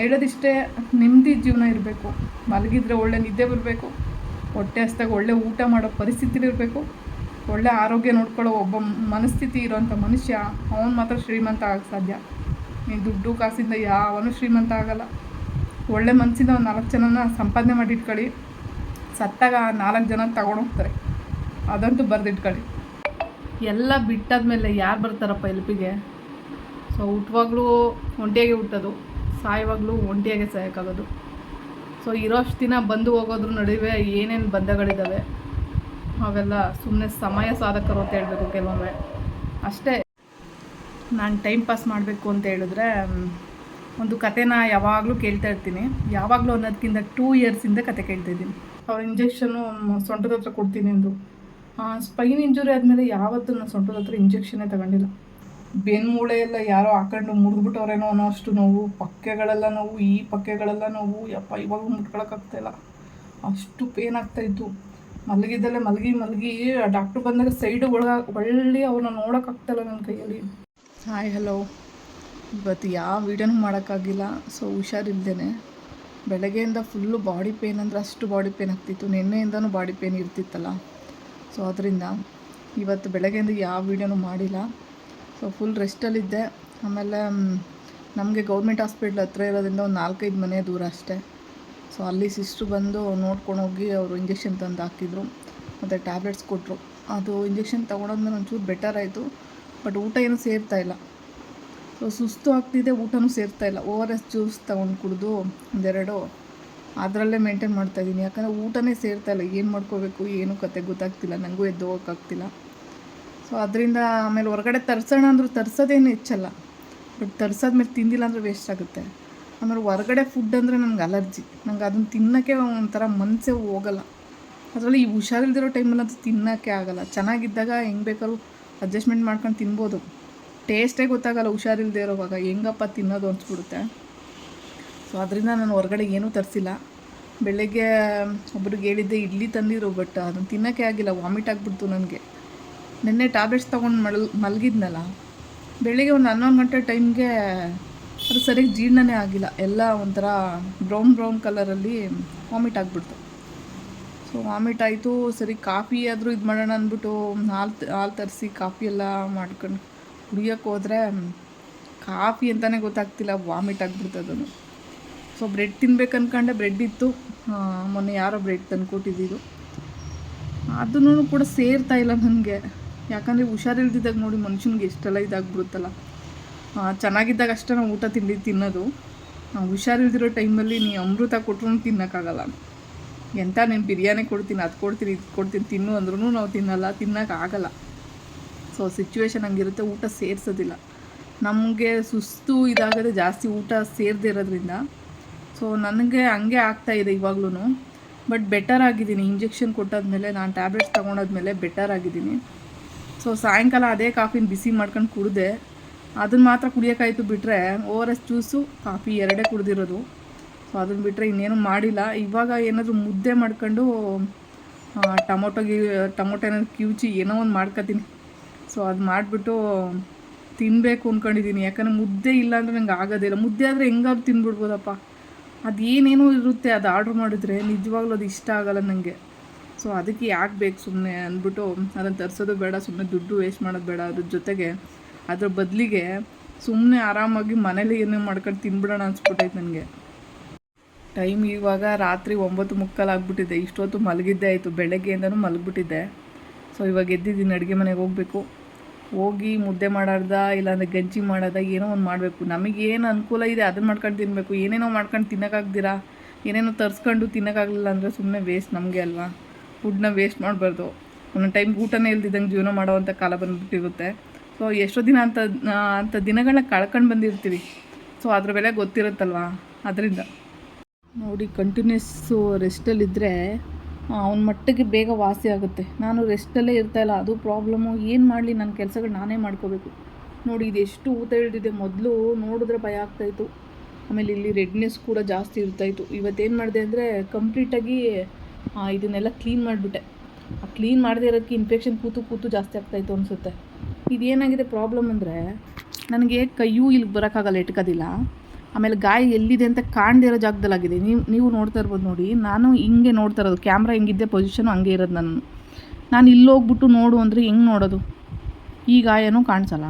ಹೇಳೋದಿಷ್ಟೇ ನೆಮ್ಮದಿ ಜೀವನ ಇರಬೇಕು. ಮಲಗಿದ್ರೆ ಒಳ್ಳೆ ನಿದ್ದೆ ಬರಬೇಕು. ಹೊಟ್ಟೆ ಹಸ್ದಾಗ ಒಳ್ಳೆ ಊಟ ಮಾಡೋ ಪರಿಸ್ಥಿತಿ ಇರಬೇಕು. ಒಳ್ಳೆ ಆರೋಗ್ಯ ನೋಡ್ಕೊಳ್ಳೋ ಒಬ್ಬ ಮನಸ್ಥಿತಿ ಇರೋವಂಥ ಮನುಷ್ಯ, ಅವನು ಮಾತ್ರ ಶ್ರೀಮಂತ ಆಗಕ್ಕೆ ಸಾಧ್ಯ. ನೀನು ದುಡ್ಡು ಕಾಸಿಂದ ಯಾವನು ಶ್ರೀಮಂತ ಆಗಲ್ಲ. ಒಳ್ಳೆ ಮನಸ್ಸಿಂದ ಒಂದು ನಾಲ್ಕು ಜನನ ಸಂಪಾದನೆ ಮಾಡಿ ಇಟ್ಕೊಳ್ಳಿ. ಸತ್ತಾಗ ನಾಲ್ಕು ಜನ ತಗೊಂಡೋಗ್ತಾರೆ ಅದಂತೂ ಬರೆದಿಟ್ಕೊಳ್ಳಿ ಎಲ್ಲ ಬಿಟ್ಟಾದ್ಮೇಲೆ ಯಾರು ಬರ್ತಾರಪ್ಪ ಎಲ್ಪಿಗೆ? ಸೊ ಹುಟ್ಟುವಾಗಲೂ ಒಂಟಿಯಾಗಿ ಹುಟ್ಟೋದು. ಸಾಯುವಾಗಲೂ ಒಂಟಿಯಾಗೆ ಸಾಯೋಕ್ಕಾಗೋದು. ಸೊ ಇರೋಷ್ಟು ದಿನ ಬಂದು ಹೋಗೋದ್ರ ನಡುವೆ ಏನೇನು ಬಂಧಗಳಿದ್ದಾವೆ ಅವೆಲ್ಲ ಸುಮ್ಮನೆ ಸಮಯ ಸಾಧಕರು ಅಂತ ಹೇಳಬೇಕು ಕೆಲವೊಮ್ಮೆ. ಅಷ್ಟೇ, ನಾನು ಟೈಮ್ ಪಾಸ್ ಮಾಡಬೇಕು ಅಂತ ಹೇಳಿದ್ರೆ ಒಂದು ಕತೆನ ಯಾವಾಗಲೂ ಕೇಳ್ತಾ ಇರ್ತೀನಿ. ಯಾವಾಗಲೂ ಅನ್ನೋದಕ್ಕಿಂತ ಟೂ ಇಯರ್ಸಿಂದ ಕತೆ ಕೇಳ್ತಾಯಿದ್ದೀನಿ ಅವ್ರ ಇಂಜೆಕ್ಷನು ಸೊಂಟದ ಹತ್ರ ಕೊಡ್ತೀನಿ ಅಂದರು. ಸ್ಪೈನ್ ಇಂಜುರಿ ಆದಮೇಲೆ ಯಾವತ್ತೂ ನಾನು ಸೊಂಟದ ಹತ್ರ ಇಂಜೆಕ್ಷನ್ನೇ ತಗೊಂಡಿಲ್ಲ. ಬೆನ್ಮೂಳೆ ಎಲ್ಲ ಯಾರೋ ಹಾಕೊಂಡು ಮುರಿದ್ಬಿಟ್ಟವ್ರೇನೋ ಅನ್ನೋ ಅಷ್ಟು ನೋವು, ಪಕ್ಕೆಗಳೆಲ್ಲ ನೋವು, ಈ ಪಕ್ಕೆಗಳೆಲ್ಲ ನೋವು, ಯಪ್ಪ, ಇವಾಗ ಮುಟ್ಕೊಳಕ್ಕಾಗ್ತಾಯಿಲ್ಲ ಅಷ್ಟು ಪೇನ್ ಆಗ್ತಾಯಿತ್ತು ಮಲಗಿದ್ದಲ್ಲೇ ಮಲಗಿ ಮಲಗಿ ಡಾಕ್ಟ್ರ್ ಬಂದಾಗ ಸೈಡ್ ಒಳಗ ಒಳ್ಳೆ ಅವ್ರನ್ನ ನೋಡೋಕ್ಕಾಗ್ತಾಯಿಲ್ಲ ನನ್ನ ಕೈಯಲ್ಲಿ. ಹಾಯ್ ಹಲೋ ಇವತ್ತು ಯಾವ ವೀಡಿಯೋನೂ ಮಾಡೋಕ್ಕಾಗಿಲ್ಲ. ಸೊ ಹುಷಾರಿಲ್ದೇನೆ ಬೆಳಗ್ಗೆಯಿಂದ ಫುಲ್ಲು ಬಾಡಿ ಪೇನ್ ಅಂದರೆ ಅಷ್ಟು ಬಾಡಿ ಪೇನ್ ಆಗ್ತಿತ್ತು. ನಿನ್ನೆಯಿಂದನೂ ಬಾಡಿ ಪೇನ್ ಇರ್ತಿತ್ತಲ್ಲ. ಸೊ ಅದರಿಂದ ಇವತ್ತು ಬೆಳಗ್ಗೆಯಿಂದ ಯಾವ ವೀಡಿಯೋನೂ ಮಾಡಿಲ್ಲ. ಸೊ ಫುಲ್ ರೆಸ್ಟಲ್ಲಿದ್ದೆ ಆಮೇಲೆ ನಮಗೆ ಗೌರ್ಮೆಂಟ್ ಹಾಸ್ಪಿಟ್ಲ್ ಹತ್ರ ಇರೋದ್ರಿಂದ ಒಂದು ನಾಲ್ಕೈದು ಮನೆ ದೂರ ಅಷ್ಟೇ. ಸೊ ಅಲ್ಲಿ ಸಿಸ್ಟ್ರು ಬಂದು ನೋಡ್ಕೊಂಡು ಹೋಗಿ ಅವರು ಇಂಜೆಕ್ಷನ್ ತಂದು ಹಾಕಿದ್ರು. ಮತ್ತು ಟ್ಯಾಬ್ಲೆಟ್ಸ್ ಕೊಟ್ಟರು ಅದು ಇಂಜೆಕ್ಷನ್ ತೊಗೊಂಡಾದ್ಮೇಲೆ ಒಂಚೂರು ಬೆಟರ್ ಆಯಿತು. ಬಟ್ ಊಟ ಏನೂ ಸೇರ್ತಾ ಇಲ್ಲ. ಸೊ ಸುಸ್ತು ಆಗ್ತಿದೆ, ಊಟನೂ ಸೇರ್ತಾ ಇಲ್ಲ. ಓ ಆರ್ ಎಸ್ ಜ್ಯೂಸ್ ತೊಗೊಂಡು ಕುಡಿದು ಒಂದೆರಡು ಅದರಲ್ಲೇ ಮೇಂಟೈನ್ ಮಾಡ್ತಾಯಿದ್ದೀನಿ ಯಾಕಂದರೆ ಊಟನೇ ಸೇರ್ತಾ ಇಲ್ಲ. ಏನು ಮಾಡ್ಕೋಬೇಕು, ಏನು ಕತೆ ಗೊತ್ತಾಗ್ತಿಲ್ಲ. ನನಗೂ ಎದ್ದು ಹೋಗೋಕ್ಕಾಗ್ತಿಲ್ಲ. ಸೊ ಅದರಿಂದ ಆಮೇಲೆ ಹೊರಗಡೆ ತರ್ಸೋಣ ಅಂದರೂ ತರಿಸೋದೇನು ಹೆಚ್ಚಲ್ಲ ಬಟ್ ತರ್ಸೋದ್ಮೇಲೆ ತಿಂದಿಲ್ಲ ಅಂದರೆ ವೇಸ್ಟ್ ಆಗುತ್ತೆ. ಆಮೇಲೆ ಹೊರಗಡೆ ಫುಡ್ ಅಂದರೆ ನನಗೆ ಅಲರ್ಜಿ ನಂಗೆ ಅದನ್ನು ತಿನ್ನೋಕ್ಕೆ ಒಂಥರ ಮನಸ್ಸೇ ಹೋಗಲ್ಲ. ಅದರಲ್ಲಿ ಈ ಹುಷಾರಿಲ್ದಿರೋ ಅದು ತಿನ್ನೋಕ್ಕೆ ಆಗಲ್ಲ. ಚೆನ್ನಾಗಿದ್ದಾಗ ಹೆಂಗೆ ಬೇಕಾದ್ರೂ ಅಡ್ಜಸ್ಟ್ಮೆಂಟ್ ಮಾಡ್ಕೊಂಡು ತಿನ್ಬೋದು. ಟೇಸ್ಟೇ ಗೊತ್ತಾಗಲ್ಲ ಹುಷಾರಿಲ್ಲದೆ ಇರೋವಾಗ. ಹೆಂಗಪ್ಪ ತಿನ್ನೋದು ಅನಿಸ್ಬಿಡುತ್ತೆ. ಸೊ ಅದರಿಂದ ನಾನು ಹೊರಗಡೆ ಏನೂ ತರಿಸಿಲ್ಲ. ಬೆಳಗ್ಗೆ ಒಬ್ರಿಗೆ ಹೇಳಿದ್ದೆ, ಇಡ್ಲಿ ತಂದಿದ್ರು ಬಟ್ ಅದನ್ನು ತಿನ್ನೋಕ್ಕೆ ಆಗಿಲ್ಲ. ವಾಮಿಟ್ ಆಗಿಬಿಡ್ತು ನನಗೆ. ನಿನ್ನೆ ಟ್ಯಾಬ್ಲೆಟ್ಸ್ ತೊಗೊಂಡು ಮಲ್ ಮಲಗಿದ್ನಲ್ಲ, ಬೆಳಿಗ್ಗೆ ಒಂದು ಹನ್ನೊಂದು ಗಂಟೆ ಟೈಮ್ಗೆ ಅದು ಸರಿಯಾಗಿ ಜೀರ್ಣನೇ ಆಗಿಲ್ಲ. ಎಲ್ಲ ಒಂಥರ ಬ್ರೌನ್ ಬ್ರೌನ್ ಕಲರಲ್ಲಿ ವಾಮಿಟ್ ಆಗಿಬಿಡ್ತು. ಸೊ ವಾಮಿಟ್ ಆಯಿತು, ಸರಿ ಕಾಫಿ ಆದರೂ ಇದು ಮಾಡೋಣ ಅಂದ್ಬಿಟ್ಟು ಹಾಲು ಹಾಲು ತರಿಸಿ ಕಾಫಿ ಎಲ್ಲ ಮಾಡ್ಕೊಂಡು ಕುಡಿಯೋಕ್ಕೆ ಹೋದರೆ ಕಾಫಿ ಅಂತಲೇ ಗೊತ್ತಾಗ್ತಿಲ್ಲ ವಾಮಿಟ್ ಆಗಿಬಿಡ್ತು ಅದನ್ನು. ಸೊ ಬ್ರೆಡ್ ತಿನ್ಬೇಕು ಅನ್ಕೊಂಡೆ, ಬ್ರೆಡ್ ಇತ್ತು. ಮೊನ್ನೆ ಯಾರೋ ಬ್ರೆಡ್ ತಂದು ಕೊಟ್ಟಿದ್ದೀರು ಅದನ್ನು ಕೂಡ ಸೇರ್ತಾ ಇಲ್ಲ ನನಗೆ. ಯಾಕಂದರೆ ಹುಷಾರಿಲ್ದಿದ್ದಾಗ ನೋಡಿ ಮನುಷ್ಯನಿಗೆ ಎಷ್ಟೆಲ್ಲ ಇದಾಗ್ಬಿಡುತ್ತಲ್ಲ. ಚೆನ್ನಾಗಿದ್ದಾಗ ಅಷ್ಟೇ ನಾವು ಊಟ ತಿಂಡಿ ತಿನ್ನೋದು. ಹುಷಾರಿಲ್ದಿರೋ ಟೈಮಲ್ಲಿ ನೀ ಅಮೃತ ಕೊಟ್ಟರು ತಿನ್ನೋಕ್ಕಾಗಲ್ಲ. ಎಂಥ ನೀನು ಬಿರಿಯಾನಿ ಕೊಡ್ತೀನಿ, ಅದು ಕೊಡ್ತೀನಿ, ಇದು ಕೊಡ್ತೀನಿ, ತಿನ್ನು ಅಂದ್ರೂ ನಾವು ತಿನ್ನಲ್ಲ ತಿನ್ನೋಕ್ಕಾಗಲ್ಲ ಸೊ ಸಿಚುವೇಶನ್ ಹಂಗಿರುತ್ತೆ, ಊಟ ಸೇರಿಸೋದಿಲ್ಲ. ನಮಗೆ ಸುಸ್ತು ಇದಾಗದೆ ಜಾಸ್ತಿ ಊಟ ಸೇರದೇ ಇರೋದ್ರಿಂದ. ಸೊ ನನಗೆ ಹಂಗೆ ಆಗ್ತಾ ಇದೆ ಇವಾಗ್ಲೂ ಬಟ್ ಬೆಟರ್ ಆಗಿದ್ದೀನಿ ಇಂಜೆಕ್ಷನ್ ಕೊಟ್ಟಾದ್ಮೇಲೆ, ನಾನು ಟ್ಯಾಬ್ಲೆಟ್ಸ್ ತೊಗೊಂಡಾದ್ಮೇಲೆ ಬೆಟರ್ ಆಗಿದ್ದೀನಿ. ಸೊ ಸಾಯಂಕಾಲ ಅದೇ ಕಾಫಿನ ಬಿಸಿ ಮಾಡ್ಕೊಂಡು ಕುಡಿದೆ ಅದನ್ನು ಮಾತ್ರ ಕುಡಿಯೋಕ್ಕಾಯ್ತು ಬಿಟ್ಟರೆ O R S juice coffee ಎರಡೇ ಕುಡಿದಿರೋದು. ಸೊ ಅದನ್ನು ಬಿಟ್ಟರೆ ಇನ್ನೇನು ಮಾಡಿಲ್ಲ. ಇವಾಗ ಏನಾದರೂ ಮುದ್ದೆ ಮಾಡ್ಕೊಂಡು ಟೊಮೊಟೊ ಏನಾದ್ರು ಕಿವುಚಿ ಏನೋ ಒಂದು ಮಾಡ್ಕೊತೀನಿ. ಸೊ ಅದು ಮಾಡಿಬಿಟ್ಟು ತಿನ್ನಬೇಕು ಅಂದ್ಕೊಂಡಿದ್ದೀನಿ ಯಾಕಂದರೆ ಮುದ್ದೆ ಇಲ್ಲ ಅಂದರೆ ನಂಗೆ ಆಗೋದಿಲ್ಲ ಮುದ್ದೆ ಆದರೆ ಹೆಂಗಾದ್ರು ತಿನ್ಬಿಡ್ಬೋದಪ್ಪ. ಅದೇನೇನೂ ಇರುತ್ತೆ ಅದು ಆರ್ಡ್ರ್ ಮಾಡಿದ್ರೆ ನಿಜವಾಗ್ಲೂ ಅದು ಇಷ್ಟ ಆಗಲ್ಲ ನನಗೆ ಸೊ ಅದಕ್ಕೆ ಯಾಕೆ ಬೇಕು ಸುಮ್ಮನೆ ಅಂದ್ಬಿಟ್ಟು ಅದನ್ನು ತರಿಸೋದು ಬೇಡ ಸುಮ್ಮನೆ ದುಡ್ಡು ವೇಸ್ಟ್ ಮಾಡೋದು ಬೇಡ. ಅದ್ರ ಜೊತೆಗೆ ಅದ್ರ ಬದಲಿಗೆ ಸುಮ್ಮನೆ ಆರಾಮಾಗಿ ಮನೇಲಿ ಏನೋ ಮಾಡ್ಕೊಂಡು ತಿನ್ಬಿಡೋಣ ಅನ್ಸ್ಬಿಟ್ಟೈತೆ ನನಗೆ. ಟೈಮ್ ಇವಾಗ ರಾತ್ರಿ ಒಂಬತ್ತು ಮುಕ್ಕಾಲು ಆಗ್ಬಿಟ್ಟಿದೆ. ಇಷ್ಟೊತ್ತು ಮಲಗಿದ್ದೆ ಆಯಿತು. ಬೆಳಗ್ಗೆಯಿಂದನೂ ಮಲಗಿಬಿಟ್ಟಿದ್ದೆ. ಸೊ ಇವಾಗ ಎದ್ದಿದ್ದೀನಿ. ಅಡುಗೆ ಮನೆಗೆ ಹೋಗಬೇಕು. ಹೋಗಿ ಮುದ್ದೆ ಮಾಡಾರ್ದ, ಇಲ್ಲಾಂದರೆ ಗಂಜಿ ಮಾಡೋದ, ಏನೋ ಒಂದು ಮಾಡಬೇಕು. ನಮಗೇನು ಅನುಕೂಲ ಇದೆ ಅದನ್ನ ಮಾಡ್ಕೊಂಡು ತಿನ್ನಬೇಕು ಏನೇನೋ ಮಾಡ್ಕೊಂಡು ತಿನ್ನೋಕ್ಕಾಗ್ದಿರಾ? ಏನೇನೋ ತರಿಸ್ಕೊಂಡು ತಿನ್ನೋಕ್ಕಾಗಲಿಲ್ಲ ಅಂದರೆ ಸುಮ್ಮನೆ ವೇಸ್ಟ್ ನಮಗೆ ಅಲ್ವಾ? ಫುಡ್ನ ವೇಸ್ಟ್ ಮಾಡಬಾರ್ದು. ಒಂದೊಂದು ಟೈಮ್ ಊಟನೇ ಇಲ್ದಿದ್ದಂಗೆ ಜೀವನ ಮಾಡೋವಂಥ ಕಾಲ ಬಂದುಬಿಟ್ಟಿರುತ್ತೆ. ಸೊ ಎಷ್ಟೋ ದಿನ ಅಂತ ಅಂಥ ದಿನಗಳನ್ನ ಕಳ್ಕೊಂಡು ಬಂದಿರ್ತೀವಿ. ಸೊ ಅದ್ರ ಬೆಲೆ ಗೊತ್ತಿರುತ್ತಲ್ವಾ? ಅದರಿಂದ. ನೋಡಿ ಕಂಟಿನ್ಯೂಸ್ಸು ರೆಸ್ಟಲ್ಲಿದ್ದರೆ ಅವನ ಮಟ್ಟಿಗೆ ಬೇಗ ವಾಸಿ ಆಗುತ್ತೆ. ನಾನು ರೆಸ್ಟಲ್ಲೇ ಇರ್ತಾಯಿಲ್ಲ ಅದು ಪ್ರಾಬ್ಲಮ್ಮು ಏನು ಮಾಡಲಿ? ನನ್ನ ಕೆಲಸಗಳು ನಾನೇ ಮಾಡ್ಕೋಬೇಕು. ನೋಡಿ ಇದು ಎಷ್ಟು ಊತ ಇಳಿದಿದೆ. ಮೊದಲು ನೋಡಿದ್ರೆ ಭಯ ಆಗ್ತಾಯಿತ್ತು ಆಮೇಲೆ ಇಲ್ಲಿ ರೆಡ್ನೆಸ್ ಕೂಡ ಜಾಸ್ತಿ ಇರ್ತಾಯಿತ್ತು ಇವತ್ತೇನು ಮಾಡಿದೆ ಅಂದರೆ ಕಂಪ್ಲೀಟಾಗಿ ಇದನ್ನೆಲ್ಲ ಕ್ಲೀನ್ ಮಾಡಿಬಿಟ್ಟೆ. ಆ ಕ್ಲೀನ್ ಮಾಡದೇ ಇರೋದಕ್ಕೆ ಇನ್ಫೆಕ್ಷನ್ ಕೂತು ಕೂತು ಜಾಸ್ತಿ ಆಗ್ತಾಯಿತ್ತು ಅನಿಸುತ್ತೆ. ಇದೇನಾಗಿದೆ ಪ್ರಾಬ್ಲಮ್ ಅಂದರೆ ನನಗೆ ಕೈಯೂ ಇಲ್ಲಿ ಬರೋಕ್ಕಾಗಲ್ಲ ಇಟ್ಕೋದಿಲ್ಲ ಆಮೇಲೆ ಗಾಯ ಎಲ್ಲಿದೆ ಅಂತ ಕಾಣದಿರೋ ಜಾಗದಲ್ಲಾಗಿದೆ. ನೀವು ನೀವು ನೋಡ್ತಾ ಇರ್ಬೋದು ನೋಡಿ, ನಾನು ಹಿಂಗೆ ನೋಡ್ತಾ ಇರೋದು. ಕ್ಯಾಮ್ರಾ ಹೆಂಗಿದ್ದೆ ಪೊಸಿಷನು ಹಂಗೆ ಇರೋದು ನಾನು. ನಾನು ಇಲ್ಲಿ ಹೋಗ್ಬಿಟ್ಟು ನೋಡು ಅಂದರೆ ಹೆಂಗೆ ನೋಡೋದು? ಈ ಗಾಯನೂ ಕಾಣಿಸಲ್ಲ.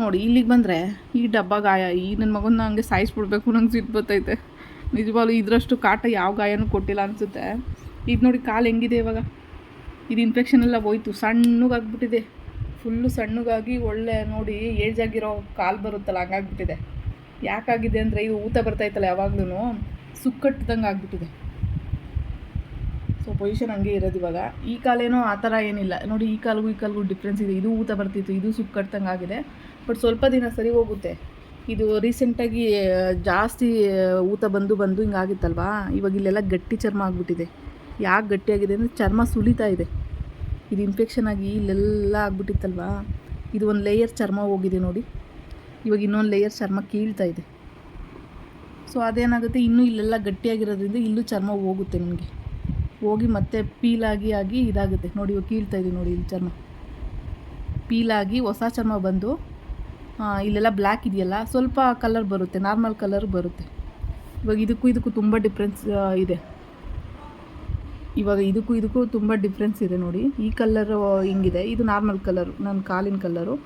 ನೋಡಿ, ಇಲ್ಲಿಗೆ ಬಂದರೆ ಈ ಡಬ್ಬ ಗಾಯ, ಈ ನನ್ನ ಮಗನ ಹಂಗೆ ಸಾಯಿಸ್ಬಿಡ್ಬೇಕು ನಂಗೆ ಸಿಟ್ಟು ಬರ್ತೈತೆ. ನಿಜವಾಗ್ಲೂ ಇದರಷ್ಟು ಕಾಟ ಯಾವ ಗಾಯನೂ ಕೊಟ್ಟಿಲ್ಲ ಅನಿಸುತ್ತೆ. ಇದು ನೋಡಿ ಕಾಲು ಹೆಂಗಿದೆ ಇವಾಗ. ಇದು ಇನ್ಫೆಕ್ಷನ್ ಎಲ್ಲ ಹೋಯ್ತು, ಸಣ್ಣಗಾಗ್ಬಿಟ್ಟಿದೆ. ಫುಲ್ಲು ಸಣ್ಣಗಾಗಿ ಒಳ್ಳೆ ನೋಡಿ ಏಜ್ ಆಗಿರೋ ಕಾಲು ಬರುತ್ತಲ್ಲ, ಹಂಗಾಗ್ಬಿಟ್ಟಿದೆ. ಯಾಕಾಗಿದೆ ಅಂದರೆ ಇದು ಊತ ಬರ್ತಾಯಿತ್ತಲ್ಲ ಯಾವಾಗ್ಲೂ ಸುಕ್ಕಟ್ಟದಂಗೆ ಆಗ್ಬಿಟ್ಟಿದೆ. ಸೊ ಪೊಸಿಷನ್ ಹಂಗೆ ಇರೋದು ಇವಾಗ. ಈ ಕಾಲೇನೋ ಆ ಥರ ಏನಿಲ್ಲ. ನೋಡಿ ಈ ಕಾಲಿಗೂ ಈ ಕಾಲಿಗೂ ಡಿಫ್ರೆನ್ಸ್ ಇದೆ. ಇದು ಊತ ಬರ್ತಿತ್ತು, ಇದು ಸುಕ್ಕಟ್ಟದಂಗೆ ಆಗಿದೆ. ಬಟ್ ಸ್ವಲ್ಪ ದಿನ ಸರಿ ಹೋಗುತ್ತೆ. ಇದು ರೀಸೆಂಟಾಗಿ ಜಾಸ್ತಿ, ಊತ ಬಂದು ಬಂದು ಹಿಂಗಾಗಿತ್ತಲ್ವಾ ಇವಾಗ ಇಲ್ಲೆಲ್ಲ ಗಟ್ಟಿ ಚರ್ಮ ಆಗಿಬಿಟ್ಟಿದೆ. ಯಾಕೆ ಗಟ್ಟಿಯಾಗಿದೆ ಅಂದರೆ ಚರ್ಮ ಸುಲಿತಾ ಇದೆ. ಇದು ಇನ್ಫೆಕ್ಷನ್ ಆಗಿ ಇಲ್ಲೆಲ್ಲ ಆಗ್ಬಿಟ್ಟಿತ್ತಲ್ವಾ? ಇದು ಒಂದು ಲೇಯರ್ ಚರ್ಮ ಹೋಗಿದೆ ನೋಡಿ. ಇವಾಗ ಇನ್ನೊಂದು ಲೇಯರ್ ಚರ್ಮ ಕೀಳ್ತಾ ಇದೆ. ಸೊ ಅದೇನಾಗುತ್ತೆ? ಇನ್ನೂ ಇಲ್ಲೆಲ್ಲ ಗಟ್ಟಿಯಾಗಿರೋದ್ರಿಂದ ಇಲ್ಲೂ ಚರ್ಮ ಹೋಗುತ್ತೆ ನಿಮಗೆ. ಹೋಗಿ ಮತ್ತೆ ಪೀಲಾಗಿ ಆಗಿ ಇದಾಗುತ್ತೆ. ನೋಡಿ, ಇವಾಗ ಕೀಳ್ತಾ ಇದೆ ನೋಡಿ ಇಲ್ಲಿ ಚರ್ಮ. ಪೀಲಾಗಿ ಹೊಸ ಚರ್ಮ ಬಂದು ಇಲ್ಲೆಲ್ಲ ಬ್ಲ್ಯಾಕ್ ಇದೆಯಲ್ಲ, ಸ್ವಲ್ಪ ಕಲರ್ ಬರುತ್ತೆ ನಾರ್ಮಲ್ ಕಲರ್ ಬರುತ್ತೆ. ಇವಾಗ ಇದಕ್ಕೂ ಇದಕ್ಕೂ ತುಂಬ ಡಿಫ್ರೆನ್ಸ್ ಇದೆ. ಇವಾಗ ಇದಕ್ಕೂ ಇದಕ್ಕೂ ತುಂಬ ಡಿಫ್ರೆನ್ಸ್ ಇದೆ ನೋಡಿ. ಈ ಕಲ್ಲರು ಹಿಂಗಿದೆ. ಇದು ನಾರ್ಮಲ್ ಕಲರು ನನ್ನ ಕಾಲಿನ ಕಲ್ಲರು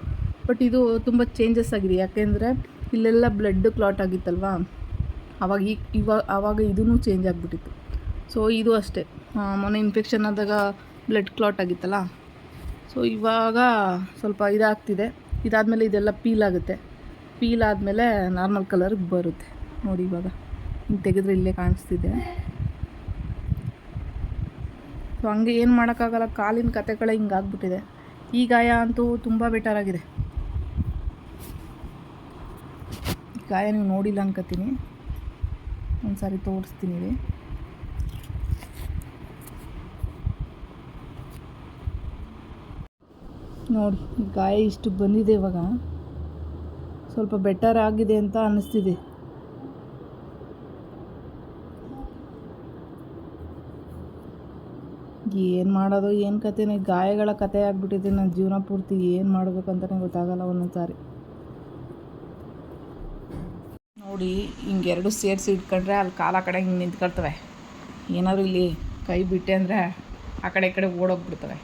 ಬಟ್ ಇದು ತುಂಬ ಚೇಂಜಸ್ ಆಗಿದೆ. ಯಾಕೆಂದರೆ ಇಲ್ಲೆಲ್ಲ ಬ್ಲಡ್ ಕ್ಲಾಟ್ ಆಗಿತ್ತಲ್ವಾ? ಅವಾಗ ಈ ಇವಾಗ ಆವಾಗ ಇದೂ ಚೇಂಜ್ ಆಗಿಬಿಟ್ಟಿತ್ತು. ಸೊ ಇದು ಅಷ್ಟೇ. ಮೊನ್ನೆ ಇನ್ಫೆಕ್ಷನ್ ಆದಾಗ ಬ್ಲಡ್ ಕ್ಲಾಟ್ ಆಗಿತ್ತಲ್ಲ? ಸೊ ಇವಾಗ ಸ್ವಲ್ಪ ಇದಾಗ್ತಿದೆ. ಇದಾದಮೇಲೆ ಇದೆಲ್ಲ ಪೀಲ್ ಆಗುತ್ತೆ. ಪೀಲ್ ಆದಮೇಲೆ ನಾರ್ಮಲ್ ಕಲರ್ಗೆ ಬರುತ್ತೆ. ನೋಡಿ ಇವಾಗ. ಹಿಂಗೆ ತೆಗೆದ್ರೆ ಇಲ್ಲೇ ಕಾಣಿಸ್ತಿದೆ. ಸೊ ಹಂಗೆ ಏನು ಮಾಡೋಕ್ಕಾಗಲ್ಲ, ಕಾಲಿನ ಕತೆಗಳೇ ಹಿಂಗೆ ಆಗ್ಬಿಟ್ಟಿದೆ. ಈ ಗಾಯ ಅಂತೂ ತುಂಬ ಬೆಟರ್ ಆಗಿದೆ. ಈ ಗಾಯ ನೀವು ನೋಡಿಲ್ಲ ಅನ್ಕೋತೀನಿ ಒಂದು ಸಾರಿ ತೋರಿಸ್ತೀನಿ ನೋಡಿ ಗಾಯ ಇಷ್ಟು ಬಂದಿದೆ ಇವಾಗ. ಸ್ವಲ್ಪ ಬೆಟರ್ ಆಗಿದೆ ಅಂತ ಅನ್ನಿಸ್ತಿದೆ ಏನು ಮಾಡೋದು, ಏನು ಕಥೆನೇ, ಗಾಯಗಳ ಕತೆ ಆಗಿಬಿಟ್ಟಿದೆ ನನ್ನ ಜೀವನ ಪೂರ್ತಿ ಏನು ಮಾಡಬೇಕು ಅಂತಲೇ ಗೊತ್ತಾಗಲ್ಲ ಒಂದೊಂದು ಸಾರಿ ನೋಡಿ ಹಿಂಗೆ ಎರಡು ಸೇರಿಸಿ ಇಟ್ಕೊಂಡ್ರೆ ಅಲ್ಲಿ ಕಾಲ ಕಡೆ ಹಿಂಗೆ ನಿಂತ್ಕೊಳ್ತವೆ. ಏನಾದರೂ ಇಲ್ಲಿ ಕೈ ಬಿಟ್ಟೆ ಅಂದರೆ ಆ ಕಡೆ ಈ ಕಡೆ ಓಡೋಗ್ಬಿಡ್ತವೆ.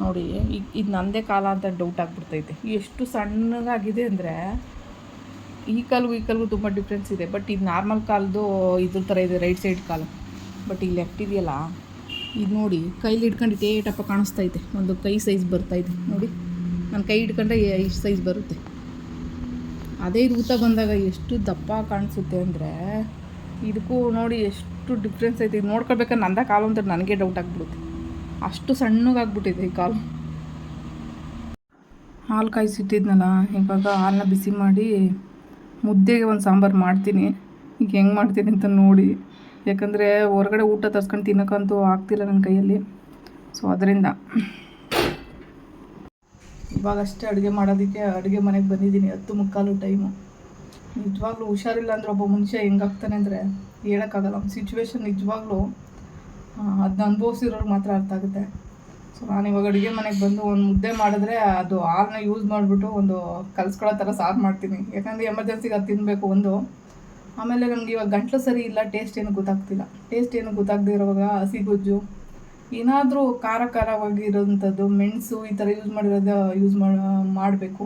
ನೋಡಿ ಈಗ ಇದು ನಂದೇ ಕಾಲ ಅಂತ ಡೌಟ್ ಆಗಿಬಿಡ್ತೈತೆ. ಎಷ್ಟು ಸಣ್ಣಗಾಗಿದೆ ಅಂದರೆ ಈ ಕಾಲ್ಗೂ ಈ ಕಾಲ್ಗೂ ತುಂಬ ಡಿಫ್ರೆನ್ಸ್ ಇದೆ. ಬಟ್ ಇದು ನಾರ್ಮಲ್ ಕಾಲ್ದು ಇದ್ರ ಥರ ಇದೆ ರೈಟ್ ಸೈಡ್ ಕಾಲು. ಬಟ್ ಇಲ್ಲಿ ಲೆಫ್ಟ್ ಇದೆಯಲ್ಲ ಇದು ನೋಡಿ, ಕೈಲಿ ಹಿಡ್ಕೊಂಡು ಕಾಣಿಸ್ತಾ ಇದೆ. ಒಂದು ಕೈ ಸೈಜ್ ಬರ್ತಾಯಿದೆ ನೋಡಿ ನನ್ನ ಕೈ ಹಿಡ್ಕೊಂಡ್ರೆ ಇಷ್ಟು ಸೈಜ್ ಬರುತ್ತೆ. ಅದೇ ಇದು ಊತ ಬಂದಾಗ ಎಷ್ಟು ದಪ್ಪ ಕಾಣಿಸುತ್ತೆ ಅಂದರೆ, ಇದಕ್ಕೂ ನೋಡಿ ಎಷ್ಟು ಡಿಫ್ರೆನ್ಸ್ ಐತೆ. ಇದು ನೋಡ್ಕೊಳ್ಬೇಕಾದ್ರೆ ನಂದ ಕಾಲು ಅಂತ ನನಗೆ ಡೌಟ್ ಆಗಿಬಿಡುತ್ತೆ. ಅಷ್ಟು ಸಣ್ಣಗಾಗ್ಬಿಟ್ಟಿದೆ ಈ ಕಾಲು. ಹಾಲು ಕಾಯಿಸಿಟ್ಟಿದ್ನಲ್ಲ, ಇವಾಗ ಹಾಲನ್ನ ಬಿಸಿ ಮಾಡಿ ಮುದ್ದೆಗೆ ಒಂದು ಸಾಂಬಾರು ಮಾಡ್ತೀನಿ. ಈಗ ಹೆಂಗೆ ಮಾಡ್ತೀನಿ ಅಂತ ನೋಡಿ. ಯಾಕಂದರೆ ಹೊರಗಡೆ ಊಟ ತರ್ಸ್ಕೊಂಡು ತಿನ್ನೋಕ್ಕಂತೂ ಆಗ್ತಿಲ್ಲ ನನ್ನ ಕೈಯಲ್ಲಿ. ಸೊ ಅದರಿಂದ. ಇವಾಗಷ್ಟೇ ಅಡುಗೆ ಮಾಡೋದಕ್ಕೆ ಅಡುಗೆ ಮನೆಗೆ ಬಂದಿದ್ದೀನಿ, ಹತ್ತು ಮುಕ್ಕಾಲು ಟೈಮು ನಿಜವಾಗ್ಲೂ ಹುಷಾರಿಲ್ಲ ಅಂದರೆ ಒಬ್ಬ ಮನುಷ್ಯ ಹೆಂಗಾಗ್ತಾನೆ ಅಂದರೆ ಹೇಳೋಕ್ಕಾಗಲ್ಲ. ನಮ್ಮ ಸಿಚುವೇಶನ್ ನಿಜವಾಗ್ಲೂ ಅದನ್ನ ಅನುಭವಿಸಿರೋರು ಮಾತ್ರ ಅರ್ಥ ಆಗುತ್ತೆ. ಸೊ ನಾನು ಇವಾಗ ಅಡುಗೆ ಮನೆಗೆ ಬಂದು ಒಂದು ಮುದ್ದೆ ಮಾಡಿದ್ರೆ ಅದು ಹಾಲನ್ನ ಯೂಸ್ ಮಾಡಿಬಿಟ್ಟು ಒಂದು ಕಲ್ಸ್ಕೊಳ್ಳೋ ಥರ ಸಾರು ಮಾಡ್ತೀನಿ. ಯಾಕಂದರೆ ಎಮರ್ಜೆನ್ಸಿಗೆ ಅದು ತಿನ್ನಬೇಕು ಒಂದು. ಆಮೇಲೆ ನನಗೆ ಇವಾಗ ಗಂಟ್ಲು ಸರಿ ಇಲ್ಲ ಟೇಸ್ಟ್ ಏನು ಗೊತ್ತಾಗ್ತಿಲ್ಲ. ಟೇಸ್ಟ್ ಏನು ಗೊತ್ತಾಗದೇ ಇರುವಾಗ ಹಸಿ ಗೊಜ್ಜು, ಏನಾದರೂ ಖಾರ ಖಾರವಾಗಿರೋಂಥದ್ದು ಮೆಣಸು ಈ ಥರ ಯೂಸ್ ಮಾಡಿರೋದು ಯೂಸ್ ಮಾಡಿ ಮಾಡಬೇಕು.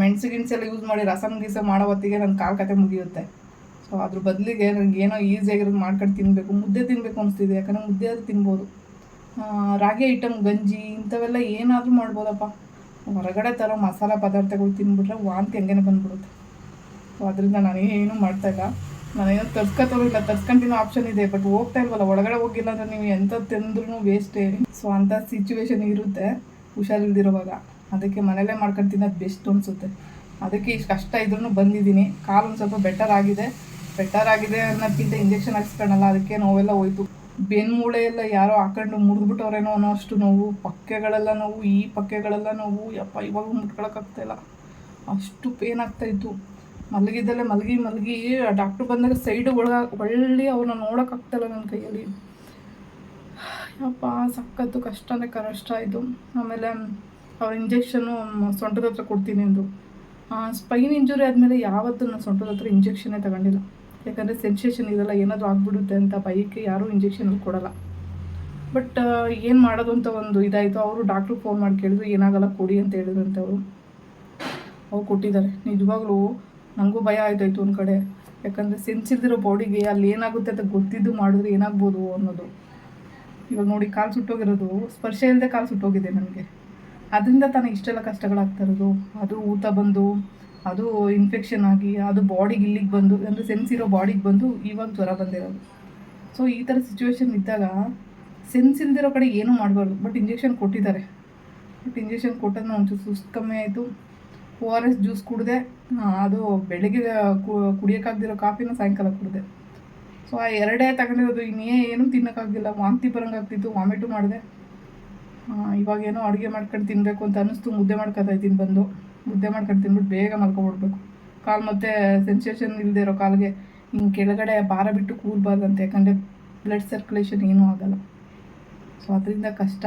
ಮೆಣಸು ಗಿಣಸೆಲ್ಲ ಯೂಸ್ ಮಾಡಿ ರಸಮ್ ಗೀಸ ಮಾಡೋ ಹೊತ್ತಿಗೆ ನನ್ನ ಕಾಲು ಕತೆ ಮುಗಿಯುತ್ತೆ. ಸೊ ಅದ್ರ ಬದಲಿಗೆ ನನಗೆ ಏನೋ ಈಸಿಯಾಗಿರೋದು ಮಾಡ್ಕೊಂಡು ತಿನ್ನಬೇಕು ಮುದ್ದೆ ತಿನ್ನಬೇಕು ಅನಿಸ್ತಿದೆ. ಯಾಕಂದರೆ ಮುದ್ದೆ ಆದರೂ ತಿನ್ಬೋದು. ರಾಗಿ ಐಟಮ್ ಗಂಜಿ ಇಂಥವೆಲ್ಲ ಏನಾದರೂ ಮಾಡ್ಬೋದಪ್ಪ. ಹೊರಗಡೆ ತರೋ ಮಸಾಲೆ ಪದಾರ್ಥಗಳು ತಿನ್ಬಿಟ್ರೆ ವಾಂತಿ ಹಂಗೇನೆ ಬಂದ್ಬಿಡುತ್ತೆ. ಅದರಿಂದ ನಾನು ಏನೂ ಮಾಡ್ತಾಯಿಲ್ಲ ನಾನೇನೋ ಇಲ್ಲ. ತಿನ್ನೋ ಆಪ್ಷನ್ ಇದೆ ಬಟ್ ಹೋಗ್ತಾ ಇಲ್ವಲ್ಲ? ಒಳಗಡೆ ಹೋಗಿಲ್ಲ ಅಂದರೆ ನೀವು ಎಂಥ ತಿಂದ್ರೂ ವೇಸ್ಟೇ ಸೊ ಅಂಥ ಸಿಚುವೇಶನ್ ಇರುತ್ತೆ, ಹುಷಾರಿಲ್ದಿರೋವಾಗ. ಅದಕ್ಕೆ ಮನೇಲೇ ಮಾಡ್ಕೊಂಡು ತಿನ್ನೋದು ಬೆಸ್ಟ್ ಅನಿಸುತ್ತೆ. ಅದಕ್ಕೆ ಇಷ್ಟು ಕಷ್ಟ ಇದ್ರೂ ಬಂದಿದ್ದೀನಿ. ಕಾಲು ಒಂದು ಸ್ವಲ್ಪ ಬೆಟರ್ ಆಗಿದೆ. ಬೆಟರ್ ಆಗಿದೆ ಅನ್ನೋದಕ್ಕಿಂತ ಇಂಜೆಕ್ಷನ್ ಹಾಕ್ಸ್ಕೊಳಲ್ಲ ಅದಕ್ಕೆ ನೋವೆಲ್ಲ ಹೋಯ್ತು. ಬೆನ್ಮೂಳೆ ಎಲ್ಲ ಯಾರೋ ಹಾಕೊಂಡು ಮುರಿದ್ಬಿಟ್ಟವ್ರೇನೋ ಅನ್ನೋ ಅಷ್ಟು ನೋವು. ಪಕ್ಕೆಗಳೆಲ್ಲ ನೋವು. ಈ ಪಕ್ಕೆಗಳೆಲ್ಲ ನೋವು. ಯಪ್ಪ, ಇವಾಗ ಮುಟ್ಕೊಳಕ್ಕಾಗ್ತಾಯಿಲ್ಲ ಅಷ್ಟು ಪೇನ್ ಆಗ್ತಾಯಿತ್ತು ಮಲಗಿದ್ದಲ್ಲೇ ಮಲಗಿ ಮಲಗಿ ಡಾಕ್ಟ್ರು ಬಂದಾಗ ಸೈಡ್ ಒಳಗ ಒಳ್ಳೆ ಅವ್ರನ್ನ ನೋಡೋಕ್ಕಾಗ್ತಾಯಿಲ್ಲ ನನ್ನ ಕೈಯಲ್ಲಿ. ಯಪ್ಪ ಸಕ್ಕತ್ತು ಕಷ್ಟ ಅಂದರೆ ಕಷ್ಟ ಇದು. ಆಮೇಲೆ ಅವ್ರ ಇಂಜೆಕ್ಷನು ಸೊಂಟದ ಹತ್ರ ಕೊಡ್ತೀನಿ ಅಂದರು. ಸ್ಪೈನ್ ಇಂಜುರಿ ಆದಮೇಲೆ ಯಾವತ್ತೂ ನಾನು ಸೊಂಟದ ಹತ್ರ ಇಂಜೆಕ್ಷನ್ನೇ ತಗೊಂಡಿಲ್ಲ. ಯಾಕಂದರೆ ಸೆನ್ಸೇಷನ್ ಇರಲ್ಲ, ಏನಾದರೂ ಆಗ್ಬಿಡುತ್ತೆ ಅಂತ ಭಯಕ್ಕೆ ಯಾರೂ ಇಂಜೆಕ್ಷನ್ ಕೊಡಲ್ಲ. ಬಟ್ ಏನು ಮಾಡೋದು ಅಂತ ಒಂದು ಇದಾಯಿತು. ಅವರು ಡಾಕ್ಟ್ರು ಫೋನ್ ಮಾಡಿ ಕೇಳಿದ್ರು, ಏನಾಗಲ್ಲ ಕೊಡಿ ಅಂತ ಹೇಳಿದ್ರಂತೆ ಅವರು. ಅವ್ರು ಕೊಟ್ಟಿದ್ದಾರೆ. ನಿಜವಾಗ್ಲೂ ನನಗೂ ಭಯ ಆಯ್ತಾಯಿತು ಒಂದು ಕಡೆ. ಯಾಕಂದರೆ ಸೆನ್ಸ್ ಇಲ್ದಿರೋ ಬಾಡಿಗೆ ಅಲ್ಲಿ ಏನಾಗುತ್ತೆ ಅಂತ ಗೊತ್ತಿದ್ದು ಮಾಡಿದ್ರೆ ಏನಾಗ್ಬೋದು ಅನ್ನೋದು. ಇವಾಗ ನೋಡಿ ಕಾಲು ಸುಟ್ಟೋಗಿರೋದು, ಸ್ಪರ್ಶ ಇಲ್ಲದೆ ಕಾಲು ಸುಟ್ಟೋಗಿದೆ ನನಗೆ. ಅದರಿಂದ ತಾನೇ ಇಷ್ಟೆಲ್ಲ ಕಷ್ಟಗಳಾಗ್ತಾ ಇರೋದು. ಅದು ಊತ ಬಂದು, ಅದು ಇನ್ಫೆಕ್ಷನ್ ಆಗಿ, ಅದು ಬಾಡಿಗೆ ಇಲ್ಲಿಗೆ ಬಂದು, ಅಂದರೆ ಸೆನ್ಸ್ ಇರೋ ಬಾಡಿಗೆ ಬಂದು ಇವಾಗ ಜ್ವರ ಬಂದಿರೋದು. ಸೊ ಈ ಥರ ಸಿಚುವೇಶನ್ ಇದ್ದಾಗ ಸೆನ್ಸ್ ಇಲ್ದಿರೋ ಕಡೆ ಏನೂ ಮಾಡಬಾರ್ದು. ಬಟ್ ಇಂಜೆಕ್ಷನ್ ಕೊಟ್ಟಿದ್ದಾರೆ. ಬಟ್ ಇಂಜೆಕ್ಷನ್ ಕೊಟ್ಟದ್ದು ಒಂಚೂರು ಸುಸ್ತು ಕಮ್ಮಿ ಆಯಿತು. ಓ ಆರ್ ಎಸ್ ಜ್ಯೂಸ್ ಕುಡಿದೆ ಅದು ಬೆಳಿಗ್ಗೆ ಕುಡಿಯೋಕ್ಕಾಗ್ದಿರೋ ಕಾಫಿನ ಸಾಯಂಕಾಲ ಕುಡಿದೆ. ಸೊ ಆ ಎರಡೇ ತಗೊಂಡಿರೋದು, ಇನ್ನೇ ಏನೂ ತಿನ್ನೋಕ್ಕಾಗಲಿಲ್ಲ ವಾಂತಿ ಬರೋಂಗಾಗ್ತಿತ್ತು, ವಾಮಿಟು ಮಾಡಿದೆ. ಇವಾಗ ಏನೋ ಅಡುಗೆ ಮಾಡ್ಕೊಂಡು ತಿನ್ನಬೇಕು ಅಂತ ಅನ್ನಿಸ್ತು, ಮುದ್ದೆ ಮಾಡ್ಕೊತಾ ಇದ್ದೀನಿ ಬಂದು. ಮುದ್ದೆ ಮಾಡ್ಕೊಂಡು ತಿನ್ಬಿಟ್ಟು ಬೇಗ ಮಲ್ಕೊಬಿಡ್ಬೇಕು. ಕಾಲು ಮತ್ತೆ ಸೆನ್ಸೇಷನ್ ಇಲ್ಲದೆ ಇರೋ ಕಾಲಿಗೆ ಹಿಂಗೆ ಕೆಳಗಡೆ ಭಾರ ಬಿಟ್ಟು ಕೂರಬಾರ್ದಂತೆ, ಯಾಕಂದರೆ ಬ್ಲಡ್ ಸರ್ಕ್ಯುಲೇಷನ್ ಏನೂ ಆಗಲ್ಲ. ಸೊ ಅದರಿಂದ ಕಷ್ಟ.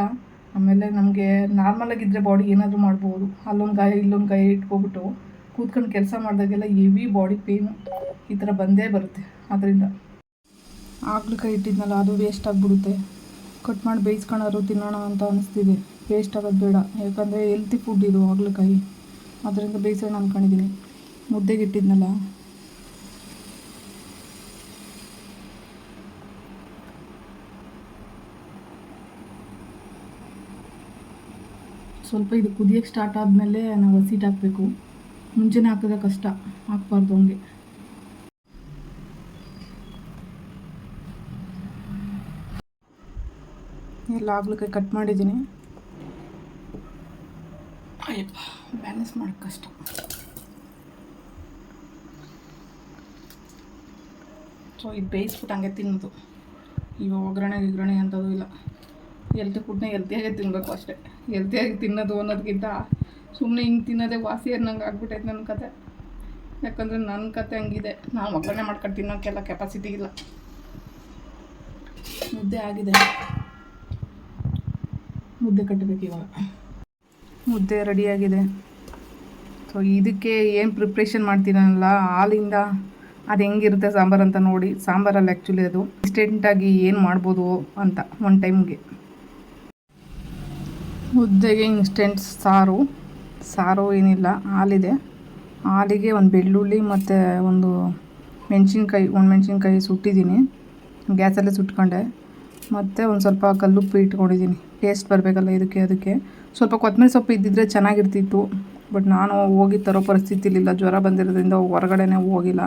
ಆಮೇಲೆ ನಮಗೆ ನಾರ್ಮಲಾಗಿದ್ದರೆ ಬಾಡಿ ಏನಾದರೂ ಮಾಡ್ಬೋದು. ಅಲ್ಲೊಂದು ಗಾಯ ಇಲ್ಲೊಂದು ಗಾಯ ಇಟ್ಕೊಬಿಟ್ಟು ಕೂತ್ಕೊಂಡು ಕೆಲಸ ಮಾಡಿದಾಗೆಲ್ಲ ಹೆವಿ ಬಾಡಿ ಪೇನು ಈ ಥರ ಬಂದೇ ಬರುತ್ತೆ ಅದರಿಂದ. ಆಗ್ಲಿಕಾಯಿ ಇಟ್ಟಿದ್ನಲ್ಲ, ಅದು ವೇಸ್ಟ್ ಆಗಿಬಿಡುತ್ತೆ. ಕಟ್ ಮಾಡಿ ಬೇಯಿಸ್ಕೊಳೋರು ತಿನ್ನೋಣ ಅಂತ ಅನಿಸ್ತಿದೆ. ವೇಸ್ಟ್ ಆಗೋದು ಬೇಡ. ಯಾಕಂದರೆ ಹೆಲ್ತಿ ಫುಡ್ ಇದು ಆಗ್ಲಿಕಾಯಿ ಅದರಿಂದ ಬೇಯಿಸೋಣ ಅಂದ್ಕೊಂಡಿದ್ದೀನಿ ಮುದ್ದೆಗೆ ಇಟ್ಟಿದ್ನಲ್ಲ. ಸ್ವಲ್ಪ ಇದು ಕುದಿಯೋಕ್ಕೆ ಸ್ಟಾರ್ಟ್ ಆದಮೇಲೆ ನಾವು ಹಸಿಟ್ಟು ಹಾಕಬೇಕು. ಮುಂಚೆನೇ ಹಾಕಿದ್ರೆ ಕಷ್ಟ, ಹಾಕ್ಬಾರ್ದು ಹಂಗೆ. ಎಲ್ಲ ಆಗ್ಲಿಕ್ಕೆ ಕಟ್ ಮಾಡಿದ್ದೀನಿ. ಅಯ್ಯಪ್ಪ ಬ್ಯಾಲೆನ್ಸ್ ಮಾಡೋಕ್ಕೆ ಕಷ್ಟ. ಸೊ ಇದು ಬೇಯಿಸ್ಬಿಟ್ಟು ಹಂಗೆ ತಿನ್ನೋದು. ಇವಾಗ ಒಗ್ಗರಣೆ, ಗಿಗ್ರಣೆ ಅಂಥದ್ದು ಇಲ್ಲ. ಎಲ್ತಿ ಫುಡ್ನ ಎಲ್ತಿಯಾಗೆ ತಿನ್ನಬೇಕು ಅಷ್ಟೇ. ಎಲ್ತಿಯಾಗಿ ತಿನ್ನೋದು ಅನ್ನೋದಕ್ಕಿಂತ ಸುಮ್ಮನೆ ಹಿಂಗೆ ತಿನ್ನೋದೇ ವಾಸಿ ಅನ್ನಂಗೆ ಆಗ್ಬಿಟ್ಟೈತೆ ನನ್ನ ಕತೆ. ಯಾಕಂದರೆ ನನ್ನ ಕತೆ ಹಂಗಿದೆ. ನಾನು ಒಗ್ಗರಣೆ ಮಾಡ್ಕೊಂಡು ತಿನ್ನೋಕ್ಕೆಲ್ಲ ಕೆಪಾಸಿಟಿ ಇಲ್ಲ. ಮುದ್ದೆ ಆಗಿದೆ. ಮುದ್ದೆ ಕಟ್ಟಬೇಕು ಇವಾಗ. ಮುದ್ದೆ ರೆಡಿಯಾಗಿದೆ ಸೊ ಇದಕ್ಕೆ ಏನು ಪ್ರಿಪ್ರೇಷನ್ ಮಾಡ್ತೀನಲ್ಲ? ಹಾಲಿಂದ ಅದು ಹೆಂಗಿರುತ್ತೆ ಸಾಂಬಾರು ಅಂತ ನೋಡಿ. ಸಾಂಬಾರಲ್ಲಿ ಆ್ಯಕ್ಚುಲಿ ಅದು ಇನ್ಸ್ಟೆಂಟಾಗಿ ಏನು ಮಾಡ್ಬೋದು ಅಂತ ಒನ್ ಟೈಮ್ಗೆ ಮುದ್ದೆಗೆ ಇನ್ಸ್ಟೆಂಟ್ ಸಾರು. ಸಾರು ಏನಿಲ್ಲ, ಹಾಲಿದೆ. ಹಾಲಿಗೆ ಒಂದು ಬೆಳ್ಳುಳ್ಳಿ ಮತ್ತು ಒಂದು ಮೆಣಸಿನ್ಕಾಯಿ ಒಂದು ಮೆಣಸಿನ್ಕಾಯಿ ಸುಟ್ಟಿದ್ದೀನಿ. ಗ್ಯಾಸಲ್ಲೇ ಸುಟ್ಕೊಂಡೆ. ಮತ್ತು ಒಂದು ಸ್ವಲ್ಪ ಕಲ್ಲುಪ್ಪು ಇಟ್ಕೊಂಡಿದ್ದೀನಿ. ಟೇಸ್ಟ್ ಬರಬೇಕಲ್ಲ ಇದಕ್ಕೆ, ಅದಕ್ಕೆ. ಸ್ವಲ್ಪ ಕೊತ್ತಂಬರಿ ಸೊಪ್ಪು ಇದ್ದಿದ್ದರೆ ಚೆನ್ನಾಗಿರ್ತಿತ್ತು, ಬಟ್ ನಾನು ಹೋಗಿ ತರೋ ಪರಿಸ್ಥಿತಿಲಿಲ್ಲ. ಜ್ವರ ಬಂದಿರೋದ್ರಿಂದ ಹೊರಗಡೆನೇ ಹೋಗಿಲ್ಲ.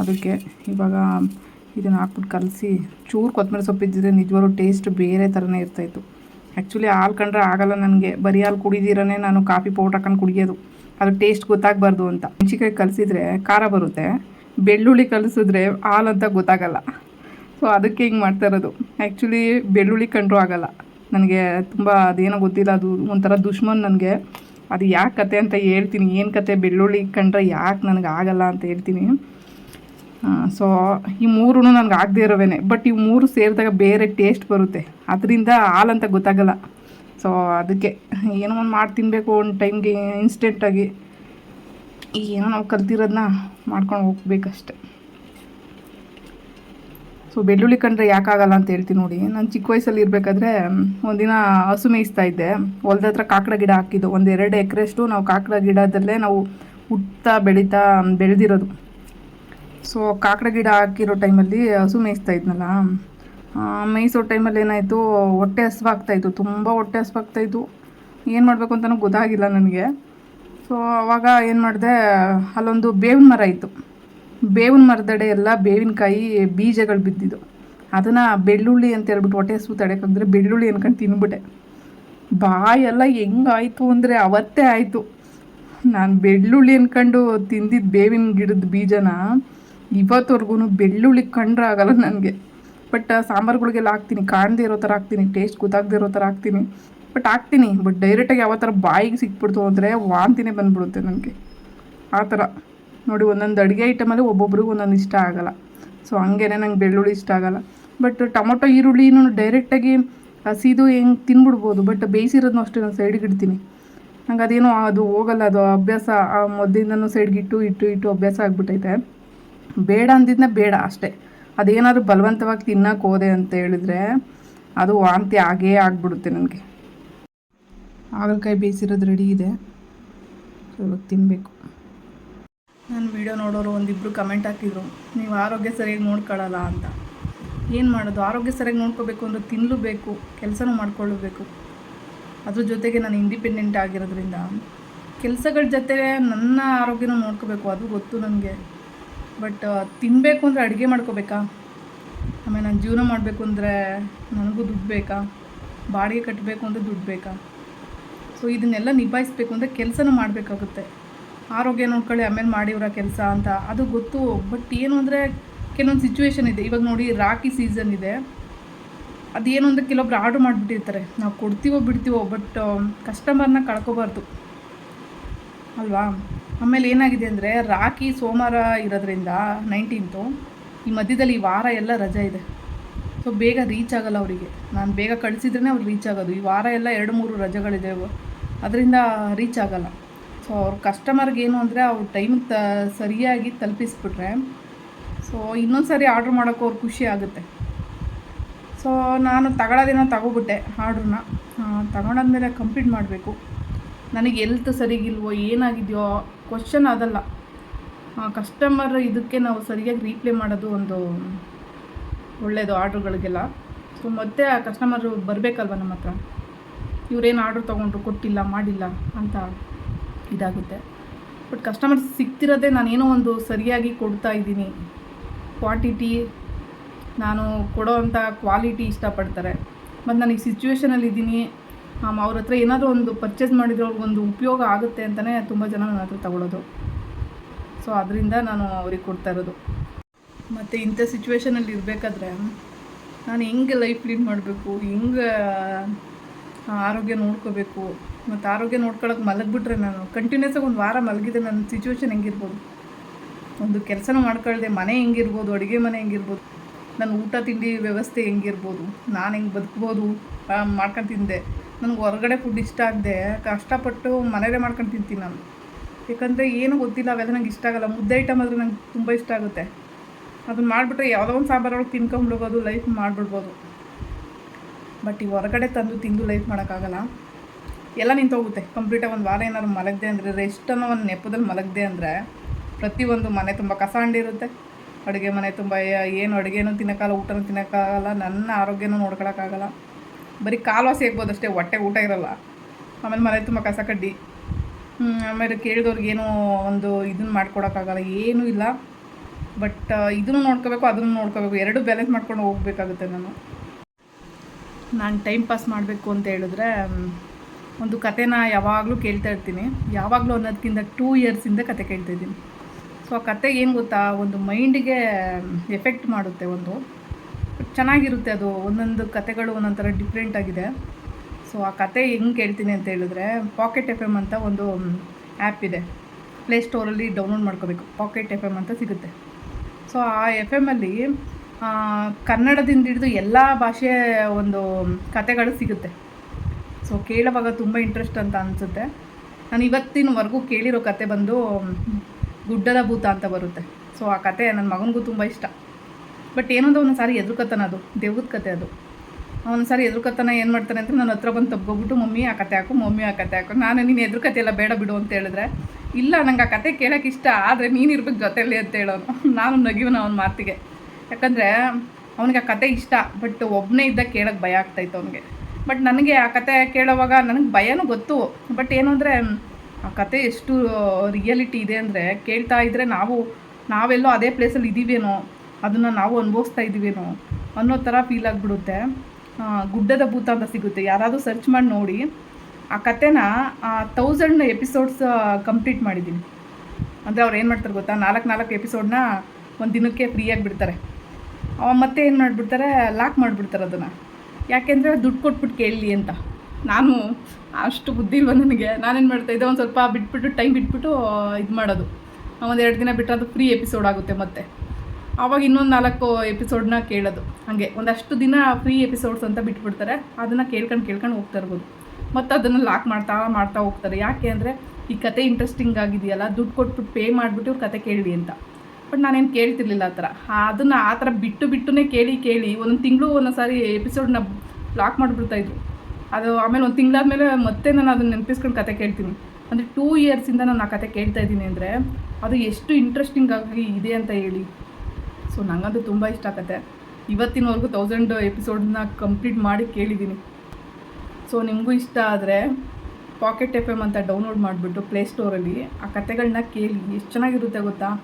ಅದಕ್ಕೆ ಇವಾಗ ಇದನ್ನು ಹಾಕ್ಬಿಟ್ಟು ಕಲಸಿ, ಚೂರು ಕೊತ್ತಂಬರಿ ಸೊಪ್ಪು ಇದ್ದಿದ್ರೆ ನಿಜವಾಗ್ಲೂ ಟೇಸ್ಟ್ ಬೇರೆ ಥರನೇ ಇರ್ತಾಯಿತ್ತು ಆ್ಯಕ್ಚುಲಿ ಹಾಲು ಕಂಡ್ರೆ ಆಗಲ್ಲ ನನಗೆ. ಬರೀ ಹಾಲು ಕುಡಿದಿರನೇ ನಾನು ಕಾಫಿ ಪೌಡ್ರ್ ಹಾಕೊಂಡು ಕುಡಿಯೋದು. ಅದು ಟೇಸ್ಟ್ ಗೊತ್ತಾಗಬಾರ್ದು ಅಂತ. ಮೆಣಸಿಕಾಯಿ ಕಲಸಿದ್ರೆ ಖಾರ ಬರುತ್ತೆ. ಬೆಳ್ಳುಳ್ಳಿ ಕಲಸಿದ್ರೆ ಹಾಲು ಅಂತ ಗೊತ್ತಾಗಲ್ಲ. ಸೊ ಅದಕ್ಕೆ ಹಿಂಗೆ ಮಾಡ್ತಾ ಇರೋದು. ಆ್ಯಕ್ಚುಲಿ ಬೆಳ್ಳುಳ್ಳಿ ಕಂಡ್ರೂ ಆಗಲ್ಲ. ನನಗೆ ತುಂಬ ಅದೇನೋ ಗೊತ್ತಿಲ್ಲ. ಅದು ಒಂಥರ ದುಶ್ಮನ್ ನನಗೆ. ಅದು ಯಾಕೆ ಕತೆ ಅಂತ ಹೇಳ್ತೀನಿ. ಏನು ಕತೆ? ಬೆಳ್ಳುಳ್ಳಿ ಕಂಡ್ರೆ ಯಾಕೆ ನನಗೆ ಆಗಲ್ಲ ಅಂತ ಹೇಳ್ತೀನಿ. ಸೊ ಈ ಮೂರೂ ನನಗೆ ಆಗದೆ ಇರೋವೇನೆ. ಬಟ್ ಈ ಮೂರು ಸೇರಿದಾಗ ಬೇರೆ ಟೇಸ್ಟ್ ಬರುತ್ತೆ. ಅದರಿಂದ ಹಾಲಂತ ಗೊತ್ತಾಗಲ್ಲ. ಸೊ ಅದಕ್ಕೆ ಏನೋ ಒಂದು ಮಾಡಿ ತಿನ್ನಬೇಕು ಒಂದು ಟೈಮ್ಗೆ ಇನ್ಸ್ಟೆಂಟಾಗಿ ಏನೋ ನಾವು ಕಲ್ತಿರೋದನ್ನ ಮಾಡ್ಕೊಂಡು ಹೋಗ್ಬೇಕಷ್ಟೆ. ಸೊ ಬೆಳ್ಳುಳ್ಳಿ ಕಂಡ್ರೆ ಯಾಕಾಗಲ್ಲ ಅಂತ ಹೇಳ್ತೀನಿ ನೋಡಿ. ನಾನು ಚಿಕ್ಕ ವಯಸ್ಸಲ್ಲಿ ಇರಬೇಕಾದ್ರೆ, ಒಂದಿನ ಹಸು ಮೇಯಿಸ್ತಾ ಇದ್ದೆ. ಹೊಲ್ದ ಹತ್ರ ಕಾಕಡ ಗಿಡ ಹಾಕಿದ್ದು. ಒಂದು ಎರಡು ಎಕರೆಷ್ಟು ನಾವು ಕಾಕಡ ಗಿಡದಲ್ಲೇ ನಾವು ಹುಟ್ತಾ ಬೆಳೀತಾ ಬೆಳೆದಿರೋದು. ಸೊ ಕಾಕಡ ಗಿಡ ಹಾಕಿರೋ ಟೈಮಲ್ಲಿ ಹಸು ಮೇಯಿಸ್ತಾ ಇದ್ನಲ್ಲ? ಮೇಯಿಸೋ ಟೈಮಲ್ಲಿ ಏನಾಯಿತು, ಹೊಟ್ಟೆ ಹಸಿವಾಗ್ತಾಯಿತ್ತು ತುಂಬ ಹೊಟ್ಟೆ ಹಸ್ವಾಗ್ತಾಯಿತ್ತು ಏನು ಮಾಡಬೇಕು ಅಂತಲೂ ಗೊತ್ತಾಗಿಲ್ಲ ನನಗೆ. ಸೊ ಅವಾಗ ಏನು ಮಾಡಿದೆ, ಅಲ್ಲೊಂದು ಬೇವಿನ ಮರ ಇತ್ತು. ಬೇವಿನ ಮರದಡೆ ಎಲ್ಲ ಬೇವಿನಕಾಯಿ ಬೀಜಗಳು ಬಿದ್ದಿದ್ದು. ಅದನ್ನು ಬೆಳ್ಳುಳ್ಳಿ ಅಂತ ಹೇಳ್ಬಿಟ್ಟು ಹೊಟ್ಟೆ ಹಸು ತಡೆಯೋಕ್ಕಾಗಿದ್ರೆ ಬೆಳ್ಳುಳ್ಳಿ ಅನ್ಕೊಂಡು ತಿನ್ಬಿಟ್ಟೆ. ಬಾಯೆಲ್ಲ ಹೆಂಗಾಯಿತು ಅಂದರೆ ಅವತ್ತೇ ಆಯಿತು. ನಾನು ಬೆಳ್ಳುಳ್ಳಿ ಅನ್ಕೊಂಡು ತಿಂದಿದ್ದು ಬೇವಿನ ಗಿಡದ ಬೀಜನ ಇವತ್ತವರೆಗೂ ಬೆಳ್ಳುಳ್ಳಿ ಕಂಡ್ರೆ ಆಗಲ್ಲ ನನಗೆ. ಬಟ್ ಸಾಂಬಾರುಗಳಿಗೆಲ್ಲ ಹಾಕ್ತೀನಿ. ಕಾಣದೇ ಇರೋ ಥರ ಹಾಕ್ತೀನಿ. ಟೇಸ್ಟ್ ಗೊತ್ತಾಗದೆ ಇರೋ ಥರ ಹಾಕ್ತೀನಿ. ಬಟ್ ಹಾಕ್ತೀನಿ. ಬಟ್ ಡೈರೆಕ್ಟಾಗಿ ಯಾವ ಥರ ಬಾಯಿಗೆ ಸಿಕ್ಬಿಡ್ತು ಅಂದರೆ ವಾಂತಿನೇ ಬಂದ್ಬಿಡುತ್ತೆ ನನಗೆ. ಆ ಥರ. ನೋಡಿ, ಒಂದೊಂದು ಅಡುಗೆ ಐಟಮಲ್ಲಿ ಒಬ್ಬೊಬ್ರಿಗೂ ಒಂದೊಂದು ಇಷ್ಟ ಆಗಲ್ಲ. ಸೊ ಹಂಗೇ ನಂಗೆ ಬೆಳ್ಳುಳ್ಳಿ ಇಷ್ಟ ಆಗಲ್ಲ. ಬಟ್ ಟೊಮೊಟೊ ಈರುಳ್ಳಿನೂ ಡೈರೆಕ್ಟಾಗಿ ಹಸಿದು ಹೆಂಗೆ ತಿನ್ಬಿಡ್ಬೋದು. ಬಟ್ ಬೇಯಿಸಿರೋದನ್ನೂ ಅಷ್ಟೇ ನಾನು ಸೈಡ್ಗೆ ಇಡ್ತೀನಿ. ನಂಗೆ ಅದೇನೋ ಅದು ಹೋಗಲ್ಲ. ಅದು ಅಭ್ಯಾಸ. ಆ, ಮೊದಲಿಂದನೂ ಸೈಡ್ಗೆ ಇಟ್ಟು ಇಟ್ಟು ಇಟ್ಟು ಅಭ್ಯಾಸ ಆಗ್ಬಿಟ್ಟೈತೆ ಬೇಡ ಅಂದಿದ್ನ ಬೇಡ ಅಷ್ಟೇ. ಅದೇನಾದ್ರೂ ಬಲವಂತವಾಗಿ ತಿನ್ನಕ್ಕೆ ಹೋದೆ ಅಂತ ಹೇಳಿದ್ರೆ ಅದು ವಾಂತಿ ಆಗೇ ಆಗ್ಬಿಡುತ್ತೆ ನನಗೆ. ಹಾಗಲಕಾಯಿ ಬೇಯಿಸಿರೋದು ರೆಡಿ ಇದೆ. ಇವಾಗ ತಿನ್ನಬೇಕು ನನ್ನ ವಿಡಿಯೋ ನೋಡೋರು ಒಂದಿಬ್ಬರು ಕಮೆಂಟ್ ಹಾಕಿದ್ರು, ನೀವು ಆರೋಗ್ಯ ಸರಿಯಾಗಿ ನೋಡ್ಕೊಳ್ಳಲ್ಲ ಅಂತ. ಏನು ಮಾಡೋದು? ಆರೋಗ್ಯ ಸರಿಯಾಗಿ ನೋಡ್ಕೋಬೇಕು ಅಂದರೆ ತಿನ್ನಲೂಬೇಕು ಕೆಲಸನೂ ಮಾಡ್ಕೊಳ್ಳಬೇಕು ಅದ್ರ ಜೊತೆಗೆ ನಾನು ಇಂಡಿಪೆಂಡೆಂಟ್ ಆಗಿರೋದ್ರಿಂದ ಕೆಲಸಗಳ ಜೊತೆ ನನ್ನ ಆರೋಗ್ಯನೂ ನೋಡ್ಕೋಬೇಕು, ಅದು ಗೊತ್ತು ನನಗೆ. ಬಟ್ ತಿನ್ನಬೇಕು ಅಂದರೆ ಅಡುಗೆ ಮಾಡ್ಕೋಬೇಕಾ? ಆಮೇಲೆ ನಾನು ಜೀವನ ಮಾಡಬೇಕು ಅಂದರೆ ನನಗೂ ದುಡ್ಡು ಬೇಕಾ? ಬಾಡಿಗೆ ಕಟ್ಟಬೇಕು ಅಂದರೆ ದುಡ್ಡು ಬೇಕಾ? ಸೊ ಇದನ್ನೆಲ್ಲ ನಿಭಾಯಿಸ್ಬೇಕು ಅಂದರೆ ಕೆಲಸನೂ ಮಾಡಬೇಕಾಗುತ್ತೆ. ಆರೋಗ್ಯ ನೋಡ್ಕೊಳ್ಳಿ, ಆಮೇಲೆ ಮಾಡಿವ್ರ ಕೆಲಸ ಅಂತ. ಅದು ಗೊತ್ತು, ಬಟ್ ಏನು ಅಂದರೆ ಕೆಲವೊಂದು ಸಿಚುವೇಶನ್ ಇದೆ. ಇವಾಗ ನೋಡಿ ರಾಕಿ ಸೀಸನ್ ಇದೆ. ಅದೇನು ಅಂದರೆ ಕೆಲವೊಬ್ರು ಆರ್ಡ್ರ್ ಮಾಡಿಬಿಟ್ಟಿರ್ತಾರೆ. ನಾವು ಕೊಡ್ತೀವೋ ಬಿಡ್ತೀವೋ, ಬಟ್ ಕಸ್ಟಮರ್ನ ಕಳ್ಕೊಬಾರ್ದು. ಅಲ್ವಾ? ಆಮೇಲೆ ಏನಾಗಿದೆ ಅಂದರೆ, ರಾಖಿ ಸೋಮವಾರ ಇರೋದ್ರಿಂದ ನೈನ್ಟೀನ್ತು ಈ ಮಧ್ಯದಲ್ಲಿ ಈ ವಾರ ಎಲ್ಲ ರಜೆ ಇದೆ. ಸೊ ಬೇಗ ರೀಚ್ ಆಗಲ್ಲ ಅವರಿಗೆ. ನಾನು ಬೇಗ ಕಳಿಸಿದ್ರೇ ಅವ್ರು ರೀಚ್ ಆಗೋದು. ಈ ವಾರ ಎಲ್ಲ ಎರಡು ಮೂರು ರಜೆಗಳಿದೆ. ಅದರಿಂದ ರೀಚ್ ಆಗಲ್ಲ. ಸೊ ಅವ್ರ ಕಸ್ಟಮರ್ಗೆ ಏನು ಅಂದರೆ, ಅವ್ರ ಟೈಮ್ ತ ಸರಿಯಾಗಿ ತಲುಪಿಸ್ಬಿಟ್ರೆ ಸೊ ಇನ್ನೊಂದು ಸಾರಿ ಆರ್ಡ್ರ್ ಮಾಡೋಕ್ಕೂ ಅವ್ರು ಖುಷಿ ಆಗುತ್ತೆ. ಸೊ ನಾನು ತಗೊಳ್ಳೋದಿನ ತಗೋಬಿಟ್ಟೆ ಆರ್ಡ್ರನ್ನ ತಗೊಂಡಾದ್ಮೇಲೆ ಕಂಪ್ಲೀಟ್ ಮಾಡಬೇಕು. ನನಗೆ ಎಲ್ತ್ ಸರಿಗಿಲ್ವೋ, ಏನಾಗಿದೆಯೋ ಕ್ವಶನ್ ಅದಲ್ಲ. ಕಸ್ಟಮರ್ ಇದಕ್ಕೆ ನಾವು ಸರಿಯಾಗಿ ರೀಪ್ಲೇ ಮಾಡೋದು ಒಂದು ಒಳ್ಳೆಯದು ಆರ್ಡ್ರುಗಳಿಗೆಲ್ಲ. ಸೊ ಮತ್ತೆ ಆ ಕಸ್ಟಮರು ಬರಬೇಕಲ್ವ ನಮ್ಮ ಹತ್ರ? ಇವ್ರೇನು ಆರ್ಡ್ರ್ ತೊಗೊಂಡ್ರು, ಕೊಟ್ಟಿಲ್ಲ, ಮಾಡಿಲ್ಲ ಅಂತ ಇದಾಗುತ್ತೆ. ಬಟ್ ಕಸ್ಟಮರ್ಸ್ ಸಿಗ್ತಿರೋದೇ ನಾನೇನೋ ಒಂದು ಸರಿಯಾಗಿ ಕೊಡ್ತಾ ಇದ್ದೀನಿ. ಕ್ವಾಂಟಿಟಿ ನಾನು ಕೊಡೋ ಅಂಥ ಕ್ವಾಲಿಟಿ ಇಷ್ಟಪಡ್ತಾರೆ. ಮತ್ತು ನನಗೆ ಸಿಚುವೇಶನಲ್ಲಿ ಇದ್ದೀನಿ ಅವ್ರ ಹತ್ರ ಏನಾದರೂ ಒಂದು ಪರ್ಚೇಸ್ ಮಾಡಿದ್ರೆ ಒಂದು ಉಪಯೋಗ ಆಗುತ್ತೆ ಅಂತಲೇ ತುಂಬ ಜನ ನನ್ನ ಹತ್ರ ತಗೊಳ್ಳೋದು ಸೊ ಅದರಿಂದ ನಾನು ಅವ್ರಿಗೆ ಕೊಡ್ತಾ ಇರೋದು. ಮತ್ತು ಇಂಥ ಸಿಚುವೇಶನಲ್ಲಿ ಇರಬೇಕಾದ್ರೆ, ನಾನು ಹೆಂಗೆ ಲೈಫ್ ಲೀಡ್ ಮಾಡಬೇಕು, ಹೆಂಗೆ ಆರೋಗ್ಯ ನೋಡ್ಕೋಬೇಕು, ಮತ್ತು ಆರೋಗ್ಯ ನೋಡ್ಕೊಳಕ್ಕೆ ಮಲಗಿಬಿಟ್ರೆ ನಾನು ಕಂಟಿನ್ಯೂಸಾಗಿ ಒಂದು ವಾರ ಮಲಗಿದೆ ನನ್ನ ಸಿಚುವೇಶನ್ ಹೆಂಗಿರ್ಬೋದು? ಒಂದು ಕೆಲಸನೂ ಮಾಡ್ಕೊಳ್ದೆ, ಮನೆ ಹೆಂಗಿರ್ಬೋದು, ಅಡುಗೆ ಮನೆ ಹೆಂಗಿರ್ಬೋದು, ನನ್ನ ಊಟ, ತಿಂಡಿ ವ್ಯವಸ್ಥೆ ಹೆಂಗಿರ್ಬೋದು, ನಾನು ಹೆಂಗೆ ಬದುಕ್ಬೋದು ಮಾಡ್ಕೊಂಡು ತಿಂದೆ. ನನಗೆ ಹೊರಗಡೆ ಫುಡ್ ಇಷ್ಟ ಆಗದೆ ಕಷ್ಟಪಟ್ಟು ಮನೆಯಲ್ಲೇ ಮಾಡ್ಕೊಂಡು ತಿಂತೀನಿ ನಾನು. ಯಾಕಂದರೆ ಏನು ಗೊತ್ತಿಲ್ಲ, ಅವೆಲ್ಲ ನಂಗೆ ಇಷ್ಟ ಆಗಲ್ಲ. ಮುದ್ದೆ ಐಟಮ್ ಆದರೆ ನಂಗೆ ತುಂಬ ಇಷ್ಟ ಆಗುತ್ತೆ. ಅದನ್ನ ಮಾಡಿಬಿಟ್ರೆ ಯಾವುದೋ ಒಂದು ಸಾಂಬಾರೊಳಗೆ ತಿನ್ಕೊಂಬಿಡ್ಬೋದು ಲೈಫ್ ಮಾಡಿಬಿಡ್ಬೋದು. ಬಟ್ ಈ ಹೊರಗಡೆ ತಂದು ತಿಂದು ಲೈಫ್ ಮಾಡೋಕ್ಕಾಗಲ್ಲ. ಎಲ್ಲ ನಿಂತೋಗುತ್ತೆ. ಕಂಪ್ಲೀಟಾಗಿ ಒಂದು ವಾರ ಏನಾದ್ರು ಮಲಗಿದೆ ಅಂದರೆ ರೆಸ್ಟ್ ಅನ್ನೋ ಒಂದು ನೆಪದಲ್ಲಿ ಮಲಗದೆ ಅಂದರೆ ಪ್ರತಿಯೊಂದು ಮನೆ ತುಂಬ ಕಸ ಅಂಡಿರುತ್ತೆ ಅಡುಗೆ ಮನೆ ತುಂಬ ಏನು ಅಡುಗೆನೂ ತಿನ್ನೋಕ್ಕಾಗಲ್ಲ, ಊಟನೂ ತಿನ್ನೋಕ್ಕಾಗಲ್ಲ, ನನ್ನ ಆರೋಗ್ಯನೂ ನೋಡ್ಕೊಳಕ್ಕಾಗಲ್ಲ. ಬರೀ ಕಾಲು ವಾಸಿ ಆಗ್ಬೋದು ಅಷ್ಟೇ, ಹೊಟ್ಟೆ ಊಟ ಇರೋಲ್ಲ. ಆಮೇಲೆ ಮನೆ ತುಂಬ ಕಸ ಕಡ್ಡಿ. ಆಮೇಲೆ ಕೇಳಿದವ್ರಿಗೇನು ಒಂದು ಇದನ್ನು ಮಾಡ್ಕೊಡೋಕ್ಕಾಗಲ್ಲ, ಏನೂ ಇಲ್ಲ. ಬಟ್ ಇದನ್ನು ನೋಡ್ಕೋಬೇಕು, ಅದನ್ನು ನೋಡ್ಕೋಬೇಕು, ಎರಡು ಬ್ಯಾಲೆನ್ಸ್ ಮಾಡ್ಕೊಂಡು ಹೋಗ್ಬೇಕಾಗುತ್ತೆ ನಾನು. ನಾನು ಟೈಮ್ ಪಾಸ್ ಮಾಡಬೇಕು ಅಂತ ಹೇಳಿದ್ರೆ ಒಂದು ಕತೆನ ಯಾವಾಗಲೂ ಕೇಳ್ತಾ ಇರ್ತೀನಿ. ಯಾವಾಗಲೂ ಅನ್ನೋದಕ್ಕಿಂತ ಟೂ ಇಯರ್ಸಿಂದ ಕತೆ ಕೇಳ್ತಾ ಇದ್ದೀನಿ. ಸೊ ಆ ಕತೆ ಏನು ಗೊತ್ತಾ, ಒಂದು ಮೈಂಡಿಗೆ ಎಫೆಕ್ಟ್ ಮಾಡುತ್ತೆ ಒಂದು. ಚೆನ್ನಾಗಿರುತ್ತೆ ಅದು. ಒಂದೊಂದು ಕತೆಗಳು ಒಂದೊಂಥರ ಥರ ಡಿಫ್ರೆಂಟ್ ಆಗಿದೆ. ಸೊ ಆ ಕತೆ ಹೆಂಗೆ ಕೇಳ್ತೀನಿ ಅಂತ ಹೇಳಿದ್ರೆ ಪಾಕೆಟ್ ಎಫ್ ಎಂ ಅಂತ ಒಂದು ಆ್ಯಪ್ ಇದೆ. ಪ್ಲೇಸ್ಟೋರಲ್ಲಿ ಡೌನ್ಲೋಡ್ ಮಾಡ್ಕೋಬೇಕು. ಪಾಕೆಟ್ ಎಫ್ ಎಂ ಅಂತ ಸಿಗುತ್ತೆ. ಸೊ ಆ ಎಫ್ ಎಮ್ಮಲ್ಲಿ ಕನ್ನಡದಿಂದ ಹಿಡಿದು ಎಲ್ಲ ಭಾಷೆಯ ಒಂದು ಕತೆಗಳು ಸಿಗುತ್ತೆ. ಸೊ ಕೇಳುವಾಗ ತುಂಬ ಇಂಟ್ರೆಸ್ಟ್ ಅಂತ ಅನಿಸುತ್ತೆ. ನಾನು ಇವತ್ತಿನವರೆಗೂ ಕೇಳಿರೋ ಕತೆ ಬಂದು ಗುಡ್ಡದ ಭೂತ ಅಂತ ಬರುತ್ತೆ. ಸೊ ಆ ಕತೆ ನನ್ನ ಮಗನಿಗೂ ತುಂಬ ಇಷ್ಟ. ಬಟ್ ಏನೊಂದು ಒಂದು ಸಾರಿ ಎದುರುಕತ್ತಾನ ಅದು, ದೇವ್ರದ ಕತೆ ಅದು. ಸಾರಿ ಎದುರುಕತ್ತಾನ ಏನು ಮಾಡ್ತಾನೆ ಅಂತ ನನ್ನ ಹತ್ರ ಬಂದು ತಬ್ಕೊಬಿಟ್ಟು ಮಮ್ಮಿ, ಆ ಕತೆ ಹಾಕು, ಮಮ್ಮಿ, ಆ ಕತೆ ಹಾಕು. ನಾನು, ನೀನು ಎದುರು ಕತೆ ಎಲ್ಲ ಬೇಡ ಬಿಡು ಅಂತ ಹೇಳಿದ್ರೆ, ಇಲ್ಲ, ನಂಗೆ ಆ ಕತೆ ಕೇಳೋಕೆ ಇಷ್ಟ, ಆದರೆ ನೀನು ಇರ್ಬೇಕು ಜೊತೆಯಲ್ಲಿ ಅಂತ ಹೇಳೋನು. ನಾನು ನಗಿವನ ಅವನ ಮಾತಿಗೆ. ಯಾಕಂದರೆ ಅವನಿಗೆ ಆ ಕತೆ ಇಷ್ಟ, ಬಟ್ ಒಬ್ಬನೇ ಇದ್ದಾಗ ಕೇಳೋಕ್ಕೆ ಭಯ ಆಗ್ತಾಯಿತ್ತು ಅವನಿಗೆ. ಬಟ್ ನನಗೆ ಆ ಕತೆ ಕೇಳೋವಾಗ ನನಗೆ ಭಯನೂ ಗೊತ್ತು. ಬಟ್ ಏನು ಅಂದರೆ, ಆ ಕತೆ ಎಷ್ಟು ರಿಯಾಲಿಟಿ ಇದೆ ಅಂದರೆ ಕೇಳ್ತಾ ಇದ್ದರೆ ನಾವು, ನಾವೆಲ್ಲೋ ಅದೇ ಪ್ಲೇಸಲ್ಲಿ ಇದ್ದೀವೇನೋ ಅದನ್ನು ನಾವು ಅನುಭವಿಸ್ತಾ ಇದ್ದೀವೇನೋ ಅನ್ನೋ ಥರ ಫೀಲ್ ಆಗಿಬಿಡುತ್ತೆ. ಗುಡ್ಡದ ಭೂತ ಅಂತ ಸಿಗುತ್ತೆ. ಯಾರಾದರೂ ಸರ್ಚ್ ಮಾಡಿ ನೋಡಿ. ಆ ಕತೆನ ತೌಸಂಡ್ ಎಪಿಸೋಡ್ಸ್ ಕಂಪ್ಲೀಟ್ ಮಾಡಿದ್ದೀನಿ. ಅಂದರೆ ಅವ್ರು ಏನು ಮಾಡ್ತಾರೆ ಗೊತ್ತಾ? ನಾಲ್ಕು ನಾಲ್ಕು ಎಪಿಸೋಡ್ನ ಒಂದು ದಿನಕ್ಕೆ ಫ್ರೀಯಾಗಿ ಬಿಡ್ತಾರೆ. ಮತ್ತೆ ಏನು ಮಾಡಿಬಿಡ್ತಾರೆ? ಲಾಕ್ ಮಾಡಿಬಿಡ್ತಾರೆ ಅದನ್ನು. ಯಾಕೆಂದರೆ ದುಡ್ಡು ಕೊಟ್ಬಿಟ್ಟು ಕೇಳಲಿ ಅಂತ. ನಾನು ಅಷ್ಟು ಬುದ್ಧಿ ಇಲ್ವ ನನಗೆ? ನಾನೇನು ಮಾಡ್ತಾ ಇದ್ದೆ? ಒಂದು ಸ್ವಲ್ಪ ಬಿಟ್ಬಿಟ್ಟು ಟೈಮ್ ಬಿಟ್ಬಿಟ್ಟು ಇದು ಮಾಡೋದು. ಒಂದು ಎರಡು ದಿನ ಬಿಟ್ಟರೆ ಅದು ಫ್ರೀ ಎಪಿಸೋಡ್ ಆಗುತ್ತೆ ಮತ್ತೆ. ಆವಾಗ ಇನ್ನೊಂದು ನಾಲ್ಕು ಎಪಿಸೋಡ್ನ ಕೇಳೋದು. ಹಾಗೆ, ಒಂದಷ್ಟು ದಿನ ಫ್ರೀ ಎಪಿಸೋಡ್ಸ್ ಅಂತ ಬಿಟ್ಬಿಡ್ತಾರೆ. ಅದನ್ನು ಕೇಳ್ಕೊಂಡು ಕೇಳ್ಕೊಂಡು ಹೋಗ್ತಾ ಇರ್ಬೋದು. ಮತ್ತು ಅದನ್ನು ಲಾಕ್ ಮಾಡ್ತಾ ಮಾಡ್ತಾ ಹೋಗ್ತಾರೆ. ಯಾಕೆ ಅಂದರೆ, ಈ ಕತೆ ಇಂಟ್ರೆಸ್ಟಿಂಗ್ ಆಗಿದೆಯಲ್ಲ, ದುಡ್ಡು ಕೊಟ್ಬಿಟ್ಟು ಪೇ ಮಾಡಿಬಿಟ್ಟು ಇವ್ರು ಕತೆ ಕೇಳಿ ಅಂತ. ಬಟ್ ನಾನೇನು ಕೇಳ್ತಿರ್ಲಿಲ್ಲ ಆ ಥರ. ಅದನ್ನು ಆ ಥರ ಬಿಟ್ಟು ಬಿಟ್ಟುನೇ ಕೇಳಿ ಕೇಳಿ ಒಂದೊಂದು ತಿಂಗಳು ಒಂದೊಂದು ಸಾರಿ ಎಪಿಸೋಡ್ನ ಲಾಕ್ ಮಾಡಿಬಿಡ್ತಾಯಿದ್ರು ಅದು ಆಮೇಲೆ ಒಂದು ತಿಂಗಳಾದ್ಮೇಲೆ ಮತ್ತೆ ನಾನು ಅದನ್ನು ನೆನಪಿಸ್ಕೊಂಡು ಕತೆ ಕೇಳ್ತೀನಿ. ಅಂದರೆ ಟೂ ಇಯರ್ಸಿಂದ ನಾನು ಆ ಕತೆ ಕೇಳ್ತಾ ಇದ್ದೀನಿ ಅಂದರೆ, ಅದು ಎಷ್ಟು ಇಂಟ್ರೆಸ್ಟಿಂಗ್ ಆಗಿ ಇದೆ ಅಂತ ಹೇಳಿ. ಸೊ ನನಗಂತೂ ತುಂಬ ಇಷ್ಟ ಕತೆ ಇವತ್ತಿನವರೆಗೂ ತೌಸಂಡ್ ಎಪಿಸೋಡನ್ನ ಕಂಪ್ಲೀಟ್ ಮಾಡಿ ಕೇಳಿದ್ದೀನಿ ಸೊ ನಿಮಗೂ ಇಷ್ಟ ಆದರೆ ಪಾಕೆಟ್ ಎಫ್ ಎಂ ಅಂತ ಡೌನ್ಲೋಡ್ ಮಾಡಿಬಿಟ್ಟು ಪ್ಲೇಸ್ಟೋರಲ್ಲಿ ಆ ಕತೆಗಳನ್ನ ಕೇಳಿ ಎಷ್ಟು ಚೆನ್ನಾಗಿರುತ್ತೆ ಗೊತ್ತಾ?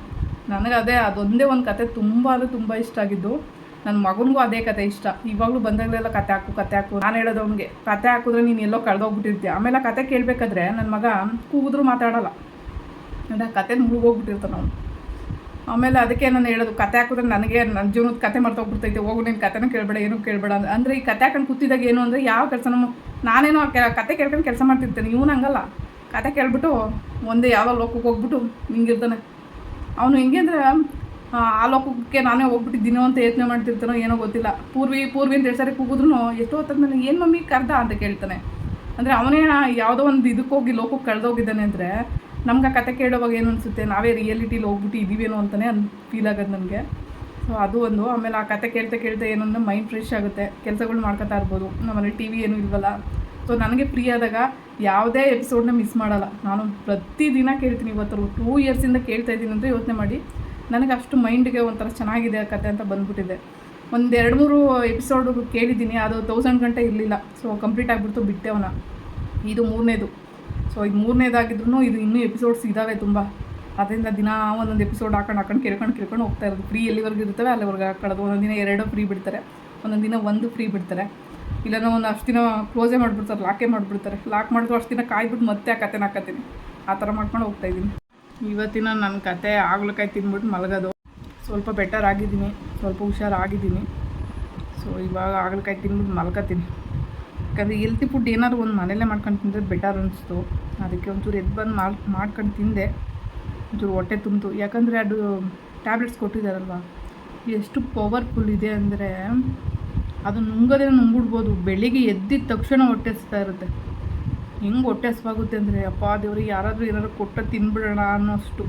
ನನಗೆ ಅದೇ, ಅದೊಂದೇ ಒಂದು ಕತೆ ತುಂಬ ಅಂದರೆ ತುಂಬ ಇಷ್ಟ ಆಗಿದ್ದು. ನನ್ನ ಮಗನಿಗೂ ಅದೇ ಕತೆ ಇಷ್ಟ. ಇವಾಗಲೂ ಬಂದಾಗಲೆಲ್ಲ ಕತೆ ಹಾಕು ಕತೆ ಹಾಕು. ನಾನು ಹೇಳೋದು ಅವನಿಗೆ, ಕತೆ ಹಾಕಿದ್ರೆ ನೀನು ಎಲ್ಲೋ ಕಳೆದೋಗ್ಬಿಟ್ಟಿರ್ತೀಯ? ಆಮೇಲೆ ಆ ಕತೆ ಕೇಳಬೇಕಾದ್ರೆ ನನ್ನ ಮಗ ಕೂಗಿದ್ರು ಮಾತಾಡೋಲ್ಲ. ಅಂದರೆ ಆ ಕತೆ ಮುಳುಗೋಗ್ಬಿಟ್ಟಿರ್ತಾನೆ ಅವನು. ಆಮೇಲೆ ಅದಕ್ಕೆ ನಾನು ಹೇಳೋದು, ಕತೆ ಹಾಕಿದ್ರೆ ನನಗೆ ನನ್ನ ಜೀವನದ ಕತೆ ಮರ್ತೋಗ್ಬಿಡ್ತೈತೆ ಹೋಗು ನೀನು ಕತೆನೂ ಕೇಳಬೇಡ, ಏನೂ ಕೇಳಬೇಡ ಅಂದ್ರೆ ಈ ಕತೆ ಹಾಕೊಂಡು ಕೂತಿದಾಗ ಏನು ಅಂದರೆ ಯಾವ ಕೆಲಸನೂ ನಾನೇನೋ ಕತೆ ಕೇಳ್ಕೊಂಡು ಕೆಲಸ ಮಾಡ್ತಿರ್ತೇನೆ, ಇವನು ಹಂಗಲ್ಲ. ಕತೆ ಕೇಳ್ಬಿಟ್ಟು ಒಂದೇ ಯಾವ ಲೋಕಕ್ಕೆ ಹೋಗ್ಬಿಟ್ಟು ಹಿಂಗಿರ್ತಾನೆ ಅವನು ಹೆಂಗೆ ಅಂದರೆ, ಆ ಲೋಕಕ್ಕೆ ನಾನೇ ಹೋಗ್ಬಿಟ್ಟಿದ್ದೀನೋ ಅಂತ ಯೋಚನೆ ಮಾಡ್ತಿರ್ತಾನೋ ಏನೋ ಗೊತ್ತಿಲ್ಲ. ಪೂರ್ವಿ ಪೂರ್ವಿ ಅಂತ ಹೇಳ್ಸಾರೆ ಸಾರಿ ಕೂಗಿದ್ರು ಎಷ್ಟೋ ನನಗೆ ಏನು ಮಮ್ಮಿ ಕರ್ದ ಅಂತ ಕೇಳ್ತಾನೆ. ಅಂದರೆ ಅವನೇ ಯಾವುದೋ ಒಂದು ಇದಕ್ಕೆ ಹೋಗಿ, ಲೋಕಕ್ಕೆ ಕಳೆದೋಗಿದ್ದಾನೆ ಅಂದರೆ ನಮ್ಗೆ ಆ ಕತೆ ಕೇಳೋವಾಗ ಏನು ಅನಿಸುತ್ತೆ? ನಾವೇ ರಿಯಾಲಿಟಿಲಿ ಹೋಗ್ಬಿಟ್ಟು ಇದ್ದೀವೇನೋ ಅಂತಲೇ ಅನ್ ಫೀಲ್ ಆಗೋದು ನನಗೆ ಸೊ ಅದು ಒಂದು. ಆಮೇಲೆ ಆ ಕತೆ ಕೇಳ್ತಾ ಕೇಳ್ತಾ ಏನಂದ್ರೆ ಮೈಂಡ್ ಫ್ರೆಶ್ ಆಗುತ್ತೆ. ಕೆಲಸಗಳು ಮಾಡ್ಕೊತಾ ಇರ್ಬೋದು. ನಮ್ಮಲ್ಲಿ ಟಿ ವಿ ಏನೂ ಇಲ್ವಲ್ಲ. ಸೊ ನನಗೆ ಫ್ರೀ ಆದಾಗ ಯಾವುದೇ ಎಪಿಸೋಡ್ನ ಮಿಸ್ ಮಾಡಲ್ಲ. ನಾನು ಪ್ರತಿದಿನ ಕೇಳ್ತೀನಿ ಇವತ್ತು. ಟೂ ಇಯರ್ಸಿಂದ ಕೇಳ್ತಾ ಇದ್ದೀನಿ ಅಂತ ಯೋಚನೆ ಮಾಡಿ. ನನಗೆ ಅಷ್ಟು ಮೈಂಡ್ಗೆ ಒಂಥರ ಚೆನ್ನಾಗಿದೆ ಆ ಕತೆ ಅಂತ ಬಂದ್ಬಿಟ್ಟಿದೆ. ಒಂದು ಎರಡು ಮೂರು ಎಪಿಸೋಡ್ ಕೇಳಿದ್ದೀನಿ. ಅದು ತೌಸಂಡ್ ಗಂಟೆ ಇರಲಿಲ್ಲ. ಸೊ ಕಂಪ್ಲೀಟ್ ಆಗಿಬಿಡ್ತು ಬಿಟ್ಟೆ ಅವನ. ಇದು ಮೂರನೇದು. ಸೊ ಇದು ಮೂರನೇದಾಗಿದ್ರು ಇದು ಇನ್ನೂ ಎಪಿಸೋಡ್ಸ್ ಇದ್ದಾವೆ ತುಂಬ. ಅದರಿಂದ ದಿನ ಒಂದೊಂದು ಎಪಿಸೋಡ್ ಹಾಕೊಂಡು ಹಾಕೊಂಡು ಕೇಳ್ಕೊಂಡು ಕೇಳ್ಕೊಂಡು ಹೋಗ್ತಾ ಇರೋದು. ಫ್ರೀ ಎಲ್ಲಿವರೆಗೂ ಇರ್ತವೆ ಅಲ್ಲಿವರೆಗೆ ಹಾಕೊಳ್ಳೋದು. ಒಂದೊಂದು ದಿನ ಎರಡು ಫ್ರೀ ಬಿಡ್ತಾರೆ. ಒಂದೊಂದು ದಿನ ಒಂದು ಫ್ರೀ ಬಿಡ್ತಾರೆ. ಇಲ್ಲನೋ ಒಂದು ಅಷ್ಟು ದಿನ ಕ್ಲೋಸೇ ಮಾಡಿಬಿಡ್ತಾರೆ ಲಾಕೇ ಮಾಡಿಬಿಡ್ತಾರೆ. ಲಾಕ್ ಮಾಡಿದ್ರು ಅಷ್ಟು ದಿನ ಕಾಯ್ಬಿಟ್ಟು ಮತ್ತೆ ಆ ಕತೆನ ಹಾಕತ್ತೀನಿ. ಆ ಥರ ಮಾಡ್ಕೊಂಡು ಹೋಗ್ತಾ ಇದ್ದೀನಿ. ಇವತ್ತಿನ ನನ್ನ ಕತೆ ಆಗ್ಲಕಾಯಿ ತಿಂದ್ಬಿಟ್ಟು ಮಲಗೋದು. ಸ್ವಲ್ಪ ಬೆಟರ್ ಆಗಿದ್ದೀನಿ. ಸ್ವಲ್ಪ ಹುಷಾರಾಗಿದ್ದೀನಿ. ಸೊ ಇವಾಗ ಆಗ್ಲಕಾಯಿ ತಿಂದ್ಬಿಟ್ಟು ಮಲ್ಕೋತೀನಿ ಯಾಕಂದರೆ ಹೆಲ್ತಿ ಫುಡ್ ಏನಾದ್ರು ಒಂದು ಮನೇಲೇ ಮಾಡ್ಕೊಂಡು ತಿಂದರೆ ಬೆಟರ್ ಅನಿಸ್ತು. ಅದಕ್ಕೆ ಒಂಚೂರು ಎದ್ದು ಬಂದು ಮಾಡಿ, ಮಾಡ್ಕೊಂಡು ತಿಂದೆ. ಒಂಚೂರು ಹೊಟ್ಟೆ ತುಂಬಿತು. ಯಾಕಂದರೆ ಅದು ಟ್ಯಾಬ್ಲೆಟ್ಸ್ ಕೊಟ್ಟಿದ್ದಾರಲ್ವ ಎಷ್ಟು ಪವರ್ಫುಲ್ ಇದೆ ಅಂದರೆ ಅದು ನುಂಗೋದೇ ನುಂಗ್ಬಿಡ್ಬೋದು. ಬೆಳಿಗ್ಗೆ ಎದ್ದಿದ ತಕ್ಷಣ ಹೊಟ್ಟೆ ಹಸ್ತಾ ಇರುತ್ತೆ. ಹೆಂಗೆ ಹೊಟ್ಟೆ ಹಸ್ವಾಗುತ್ತೆ ಅಂದರೆ, ಅಪ್ಪ ದೇವ್ರಿಗೆ ಯಾರಾದರೂ ಏನಾದ್ರು ಕೊಟ್ಟ ತಿನ್ಬಿಡೋಣ ಅನ್ನೋಷ್ಟು.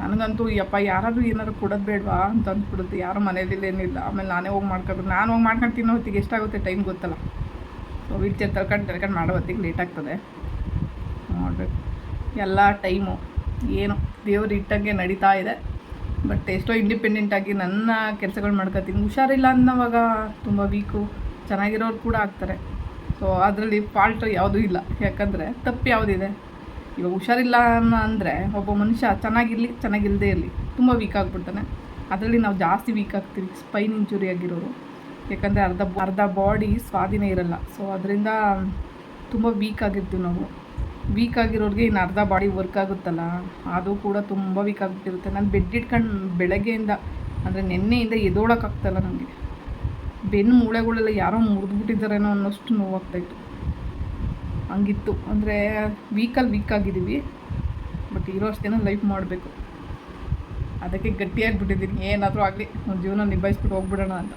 ನನಗಂತೂ, ಅಪ್ಪ, ಯಾರಾದರೂ ಏನಾದ್ರು ಕೊಡೋದು ಬೇಡವಾ ಅಂತ ಅಂದ್ಬಿಡುತ್ತೆ ಯಾರು ಮನೇಲಿ ಏನಿಲ್ಲ ಆಮೇಲೆ ನಾನೇ ಹೋಗಿ ಮಾಡ್ಕೊಂಡು ನಾನು ಹೋಗಿ ಮಾಡ್ಕೊಂಡು ತಿನ್ನೋ ಹೊತ್ತಿಗೆ ಎಷ್ಟಾಗುತ್ತೆ ಟೈಮ್ ಗೊತ್ತಲ್ಲ. ಸೊ ವೀಲ್ಚೇರ್ ತಳ್ಕೊಂಡು ತಳ್ಕೊಂಡು ಮಾಡೋ ಹೊತ್ತಿಗೆ ಲೇಟ್ ಆಗ್ತದೆ. ನೋಡಬೇಕು. ಎಲ್ಲ ಟೈಮು ಏನು? ದೇವ್ರು ಇಟ್ಟಂಗೆ ನಡೀತಾ ಇದೆ. ಬಟ್ ಎಷ್ಟೋ ಇಂಡಿಪೆಂಡೆಂಟಾಗಿ ನನ್ನ ಕೆಲಸಗಳು ಮಾಡ್ಕೊತೀನಿ. ಹುಷಾರಿಲ್ಲ ಅನ್ನೋವಾಗ ತುಂಬ ವೀಕು ಚೆನ್ನಾಗಿರೋರು ಕೂಡ ಆಗ್ತಾರೆ. ಸೊ ಅದರಲ್ಲಿ ಫಾಲ್ಟ್ ಯಾವುದೂ ಇಲ್ಲ. ಯಾಕಂದರೆ ತಪ್ಪು ಯಾವುದಿದೆ? ಇವಾಗ ಹುಷಾರಿಲ್ಲ ಅಂದರೆ ಒಬ್ಬ ಮನುಷ್ಯ ಚೆನ್ನಾಗಿರಲಿ ಚೆನ್ನಾಗಿಲ್ಲದೆ ಇರಲಿ, ತುಂಬ ವೀಕ್ ಆಗಿಬಿಡ್ತಾನೆ. ಅದರಲ್ಲಿ ನಾವು ಜಾಸ್ತಿ ವೀಕ್ ಆಗ್ತೀವಿ. ಸ್ಪೈನ್ ಇಂಜುರಿ ಆಗಿರೋರು. ಯಾಕಂದರೆ ಅರ್ಧ ಅರ್ಧ ಬಾಡಿ ಸ್ವಾಧೀನ ಇರಲ್ಲ. ಸೊ ಅದರಿಂದ ತುಂಬ ವೀಕ್ ಆಗಿರ್ತೀವಿ ನಾವು. ವೀಕ್ ಆಗಿರೋರಿಗೆ ಇನ್ನು ಅರ್ಧ ಬಾಡಿ ವರ್ಕ್ ಆಗುತ್ತಲ್ಲ, ಅದು ಕೂಡ ತುಂಬ ವೀಕ್ ಆಗಿಬಿಟ್ಟಿರುತ್ತೆ. ನಾನು ಬೆಡ್ ಇಟ್ಕೊಂಡು ಬೆಳಗ್ಗೆಯಿಂದ, ಅಂದರೆ ನಿನ್ನೆಯಿಂದ ಎದೋಳಕ್ಕಾಗ್ತಾಯಿಲ್ಲ ನನಗೆ ಬೆನ್ನು ಮೂಳೆಗಳೆಲ್ಲ ಯಾರೋ ಮುರಿದ್ಬಿಟ್ಟಿದ್ದಾರೇನೋ ಅನ್ನೋಷ್ಟು ನೋವಾಗ್ತಾಯಿತ್ತು. ಹಂಗಿತ್ತು. ಅಂದರೆ ವೀಕಲ್ಲಿ ವೀಕ್ ಆಗಿದ್ದೀವಿ ಬಟ್ ಇರೋ ಅಷ್ಟು ದಿನ ಲೈಫ್ ಮಾಡಬೇಕು. ಅದಕ್ಕೆ ಗಟ್ಟಿಯಾಗಿಬಿಟ್ಟಿದ್ದೀನಿ. ಏನಾದರೂ ಆಗಲಿ ಜೀವನ ನಿಭಾಯಿಸ್ಬಿಟ್ಟು ಹೋಗ್ಬಿಡೋಣ ಅಂತ.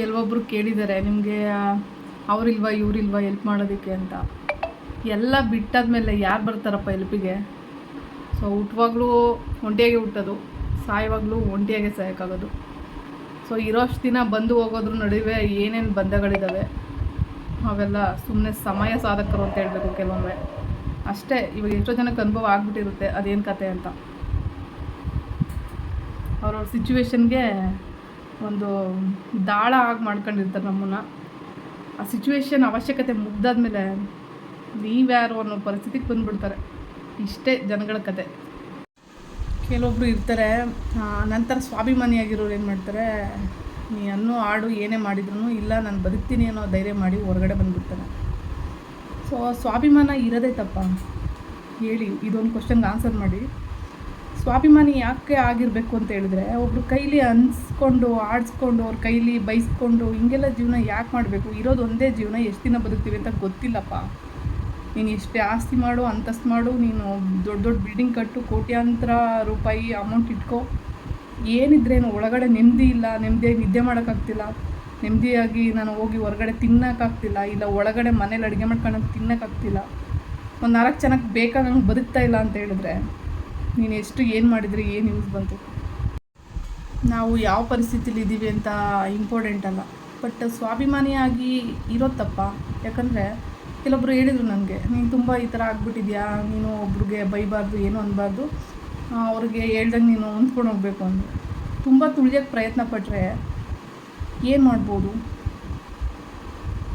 ಕೆಲವೊಬ್ಬರು ಕೇಳಿದ್ದಾರೆ ನಿಮಗೆ ಅವರಿಲ್ವಾ, ಇವರಿಲ್ವಾ ಹೆಲ್ಪ್ ಮಾಡೋದಕ್ಕೆ ಅಂತ. ಎಲ್ಲ ಬಿಟ್ಟಾದ್ಮೇಲೆ ಯಾರು ಬರ್ತಾರಪ್ಪ ಹೆಲ್ಪಿಗೆ ಸೊ ಹುಟ್ಟುವಾಗಲೂ ಒಂಟಿಯಾಗೆ ಹುಟ್ಟೋದು, ಸಾಯುವಾಗಲೂ ಒಂಟಿಯಾಗೆ ಸಾಯೋಕ್ಕಾಗೋದು. ಸೊ ಇರೋಷ್ಟು ದಿನ ಬಂದು ಹೋಗೋದ್ರ ನಡುವೆ ಏನೇನು ಬಂಧಗಳಿದ್ದಾವೆ ಅವೆಲ್ಲ ಸುಮ್ಮನೆ ಸಮಯ ಸಾಧಕರು ಅಂತ ಹೇಳಬೇಕು ಕೆಲವೊಮ್ಮೆ. ಅಷ್ಟೇ, ಇವಾಗ ಎಷ್ಟೋ ಜನಕ್ಕೆ ಅನುಭವ ಆಗ್ಬಿಟ್ಟಿರುತ್ತೆ ಅದೇನು ಕತೆ ಅಂತ. ಅವ್ರವ್ರ ಸಿಚುವೇಶನ್ಗೆ ಒಂದು ದಾಳ ಆಗಿ ಮಾಡ್ಕೊಂಡಿರ್ತಾರೆ ನಮ್ಮನ್ನು. ಆ ಸಿಚುವೇಶನ್ ಅವಶ್ಯಕತೆ ಮುಗ್ದಾದ್ಮೇಲೆ ನೀವ್ಯಾರು ಅನ್ನೋ ಪರಿಸ್ಥಿತಿಗೆ ಬಂದುಬಿಡ್ತಾರೆ. ಇಷ್ಟೇ ಜನಗಳ ಕತೆ. ಕೆಲವೊಬ್ರು ಇರ್ತಾರೆ ನಂತರ ಸ್ವಾಭಿಮಾನಿಯಾಗಿರೋರು ಏನು ಮಾಡ್ತಾರೆ, ನೀ ಅನ್ನೋ ಹಾಡು ಏನೇ ಮಾಡಿದ್ರು ಇಲ್ಲ, ನಾನು ಬದುಕ್ತೀನಿ ಅನ್ನೋ ಧೈರ್ಯ ಮಾಡಿ ಹೊರಗಡೆ ಬಂದುಬಿಡ್ತಾರೆ. ಸೊ ಸ್ವಾಭಿಮಾನ ಇರೋದೇ ತಪ್ಪ. ಹೇಳಿ, ಇದೊಂದು ಕ್ವಶನ್ಗೆ ಆನ್ಸರ್ ಮಾಡಿ. ಸ್ವಾಭಿಮಾನಿ ಯಾಕೆ ಆಗಿರಬೇಕು ಅಂತ ಹೇಳಿದ್ರೆ, ಒಬ್ರು ಕೈಲಿ ಅನ್ಸ್ಕೊಂಡು, ಆಡಿಸ್ಕೊಂಡು, ಅವ್ರ ಕೈಲಿ ಬೈಸ್ಕೊಂಡು ಹಿಂಗೆಲ್ಲ ಜೀವನ ಯಾಕೆ ಮಾಡಬೇಕು? ಇರೋದು ಒಂದೇ ಜೀವನ, ಎಷ್ಟು ದಿನ ಬದುಕ್ತೀವಿ ಅಂತ ಗೊತ್ತಿಲ್ಲಪ್ಪ. ನೀನು ಎಷ್ಟೇ ಆಸ್ತಿ ಮಾಡು, ಅಂತಸ್ತು ಮಾಡು, ನೀನು ದೊಡ್ಡ ದೊಡ್ಡ ಬಿಲ್ಡಿಂಗ್ ಕಟ್ಟು, ಕೋಟ್ಯಾಂತರ ರೂಪಾಯಿ ಅಮೌಂಟ್ ಇಟ್ಕೋ. ಏನಿದ್ರೇನು, ಒಳಗಡೆ ನೆಮ್ಮದಿ ಇಲ್ಲ ನೆಮ್ಮದಿಯಾಗಿ ನಿದ್ದೆ ಮಾಡೋಕ್ಕಾಗ್ತಿಲ್ಲ. ನೆಮ್ಮದಿಯಾಗಿ ನಾನು ಹೋಗಿ ಹೊರಗಡೆ ತಿನ್ನೋಕ್ಕಾಗ್ತಿಲ್ಲ, ಇಲ್ಲ ಒಳಗಡೆ ಮನೇಲಿ ಅಡುಗೆ ಮಾಡ್ಕೊಂಡು ತಿನ್ನೋಕ್ಕಾಗ್ತಿಲ್ಲ. ಒಂದು ನಾಲ್ಕು ಜನಕ್ಕೆ ಬೇಕಾಗಂಗೆ ಬದುಕ್ತಾ ಇಲ್ಲ ಅಂತ ಹೇಳಿದ್ರೆ ನೀನು ಎಷ್ಟು ಏನು ಮಾಡಿದರೆ, ಏನು ಯೂಸ್ ಬಂತು? ನಾವು ಯಾವ ಪರಿಸ್ಥಿತಿಲಿ ಇದ್ದೀವಿ ಅಂತ ಇಂಪಾರ್ಟೆಂಟ್ ಅಲ್ಲ. ಬಟ್ ಸ್ವಾಭಿಮಾನಿಯಾಗಿ ಇರೋ ತಪ್ಪ ಯಾಕಂದರೆ ಕೆಲವೊಬ್ರು ಹೇಳಿದರು ನನಗೆ, ನೀನು ತುಂಬ ಈ ಥರ ಆಗ್ಬಿಟ್ಟಿದ್ಯಾ? ನೀನು ಒಬ್ರಿಗೆ ಬೈಬಾರ್ದು, ಏನು ಅನ್ನಬಾರ್ದು ಅವ್ರಿಗೆ ಹೇಳ್ದಂಗೆ ನೀನು ಹೊಂದ್ಕೊಂಡು ಹೋಗ್ಬೇಕು ಅಂದರು ತುಂಬ ತುಳಿಯೋಕ್ಕೆ ಪ್ರಯತ್ನ ಪಟ್ಟರೆ ಏನು ಮಾಡ್ಬೋದು?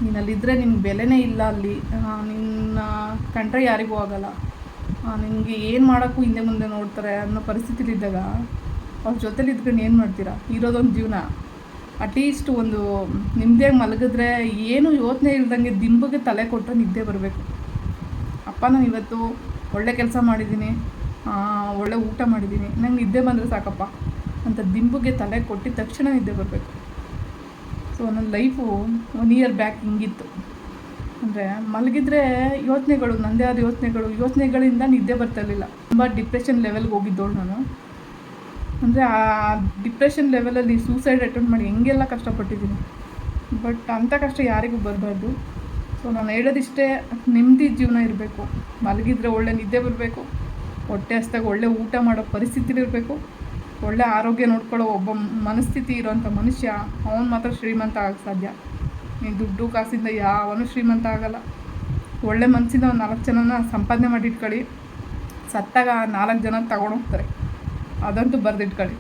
ನೀನಲ್ಲಿದ್ದರೆ ನಿನ್ಗೆ ಬೆಲೆನೇ ಇಲ್ಲ ಅಲ್ಲಿ. ನಿನ್ನ ಕಂಡ್ರೆ ಯಾರಿಗೂ ಆಗಲ್ಲ. ನಿನಗೆ ಏನು ಮಾಡೋಕ್ಕೂ ಹಿಂದೆ ಮುಂದೆ ನೋಡ್ತಾರೆ ಅನ್ನೋ ಪರಿಸ್ಥಿತಿಲಿದ್ದಾಗ ಅವ್ರ ಜೊತೆಲಿ ಇದ್ಕೊಂಡು ಏನು ಮಾಡ್ತೀರಾ? ಇರೋದೊಂದು ಜೀವನ. ಅಟ್ಲೀಸ್ಟ್ ಒಂದು ನಿಮ್ಮದೇ ಮಲಗಿದ್ರೆ ಏನು ಯೋಚನೆ ಇಲ್ದಂಗೆ ದಿಂಬಗೆ ತಲೆ ಕೊಟ್ಟರೆ ನಿದ್ದೆ ಬರಬೇಕು. ಅಪ್ಪ ನಾನು ಇವತ್ತು ಒಳ್ಳೆ ಕೆಲಸ ಮಾಡಿದ್ದೀನಿ ಒಳ್ಳೆ ಊಟ ಮಾಡಿದ್ದೀನಿ ನಂಗೆ ನಿದ್ದೆ ಬಂದರೆ ಸಾಕಪ್ಪ. ಅಂತ ದಿಂಬುಗೆ ತಲೆ ಕೊಟ್ಟಿದ ತಕ್ಷಣ ನಿದ್ದೆ ಬರಬೇಕು. ಸೊ ನನ್ನ ಲೈಫು ಒನ್ ಇಯರ್ ಬ್ಯಾಕ್ ಹಿಂಗಿತ್ತು. ಅಂದರೆ ಮಲಗಿದ್ರೆ ಯೋಚನೆಗಳು ನನ್ನದೇ ಆದ ಯೋಚನೆಗಳು, ಯೋಚನೆಗಳಿಂದ ನಿದ್ದೆ ಬರ್ತಿರ್ಲಿಲ್ಲ ತುಂಬ ಡಿಪ್ರೆಷನ್ ಲೆವೆಲ್ಗೆ ಹೋಗಿದ್ದೋಳು ನಾನು. ಅಂದರೆ ಆ ಡಿಪ್ರೆಷನ್ ಲೆವೆಲಲ್ಲಿ ಸೂಸೈಡ್ ಅಟೆಂಪ್ಟ್ ಮಾಡಿ ಹೆಂಗೆಲ್ಲ ಕಷ್ಟಪಟ್ಟಿದ್ದೀನಿ. ಬಟ್ ಅಂಥ ಕಷ್ಟ ಯಾರಿಗೂ ಬರಬಾರ್ದು. ಸೊ ನಾನು ಹೇಳೋದಿಷ್ಟೇ ನೆಮ್ಮದಿ ಜೀವನ ಇರಬೇಕು. ಮಲಗಿದ್ರೆ ಒಳ್ಳೆ ನಿದ್ದೆ ಬರಬೇಕು. ಹೊಟ್ಟೆ ಹಸ್ದಾಗ ಒಳ್ಳೆ ಊಟ ಮಾಡೋ ಪರಿಸ್ಥಿತಿಲಿರಬೇಕು ಒಳ್ಳೆ ಆರೋಗ್ಯ ನೋಡ್ಕೊಳ್ಳೋ ಒಬ್ಬ ಮನಸ್ಥಿತಿ ಇರೋವಂಥ ಮನುಷ್ಯ, ಅವನು ಮಾತ್ರ ಶ್ರೀಮಂತ ಆಗಕ್ಕೆ ಸಾಧ್ಯ. ದುಡ್ಡು ಕಾಸಿಂದ ಯಾವನು ಶ್ರೀಮಂತ ಆಗಲ್ಲ. ಒಳ್ಳೆ ಮನಸ್ಸಿಂದ ಒಂದು ನಾಲ್ಕು ಜನನ ಸಂಪಾದನೆ ಮಾಡಿ ಇಟ್ಕೊಳ್ಳಿ. ಸತ್ತಾಗ ನಾಲ್ಕು ಜನ ತಗೊಂಡೋಗ್ತಾರೆ ಅದಂತೂ ಬರೆದಿಟ್ಕೊಳ್ಳಿ.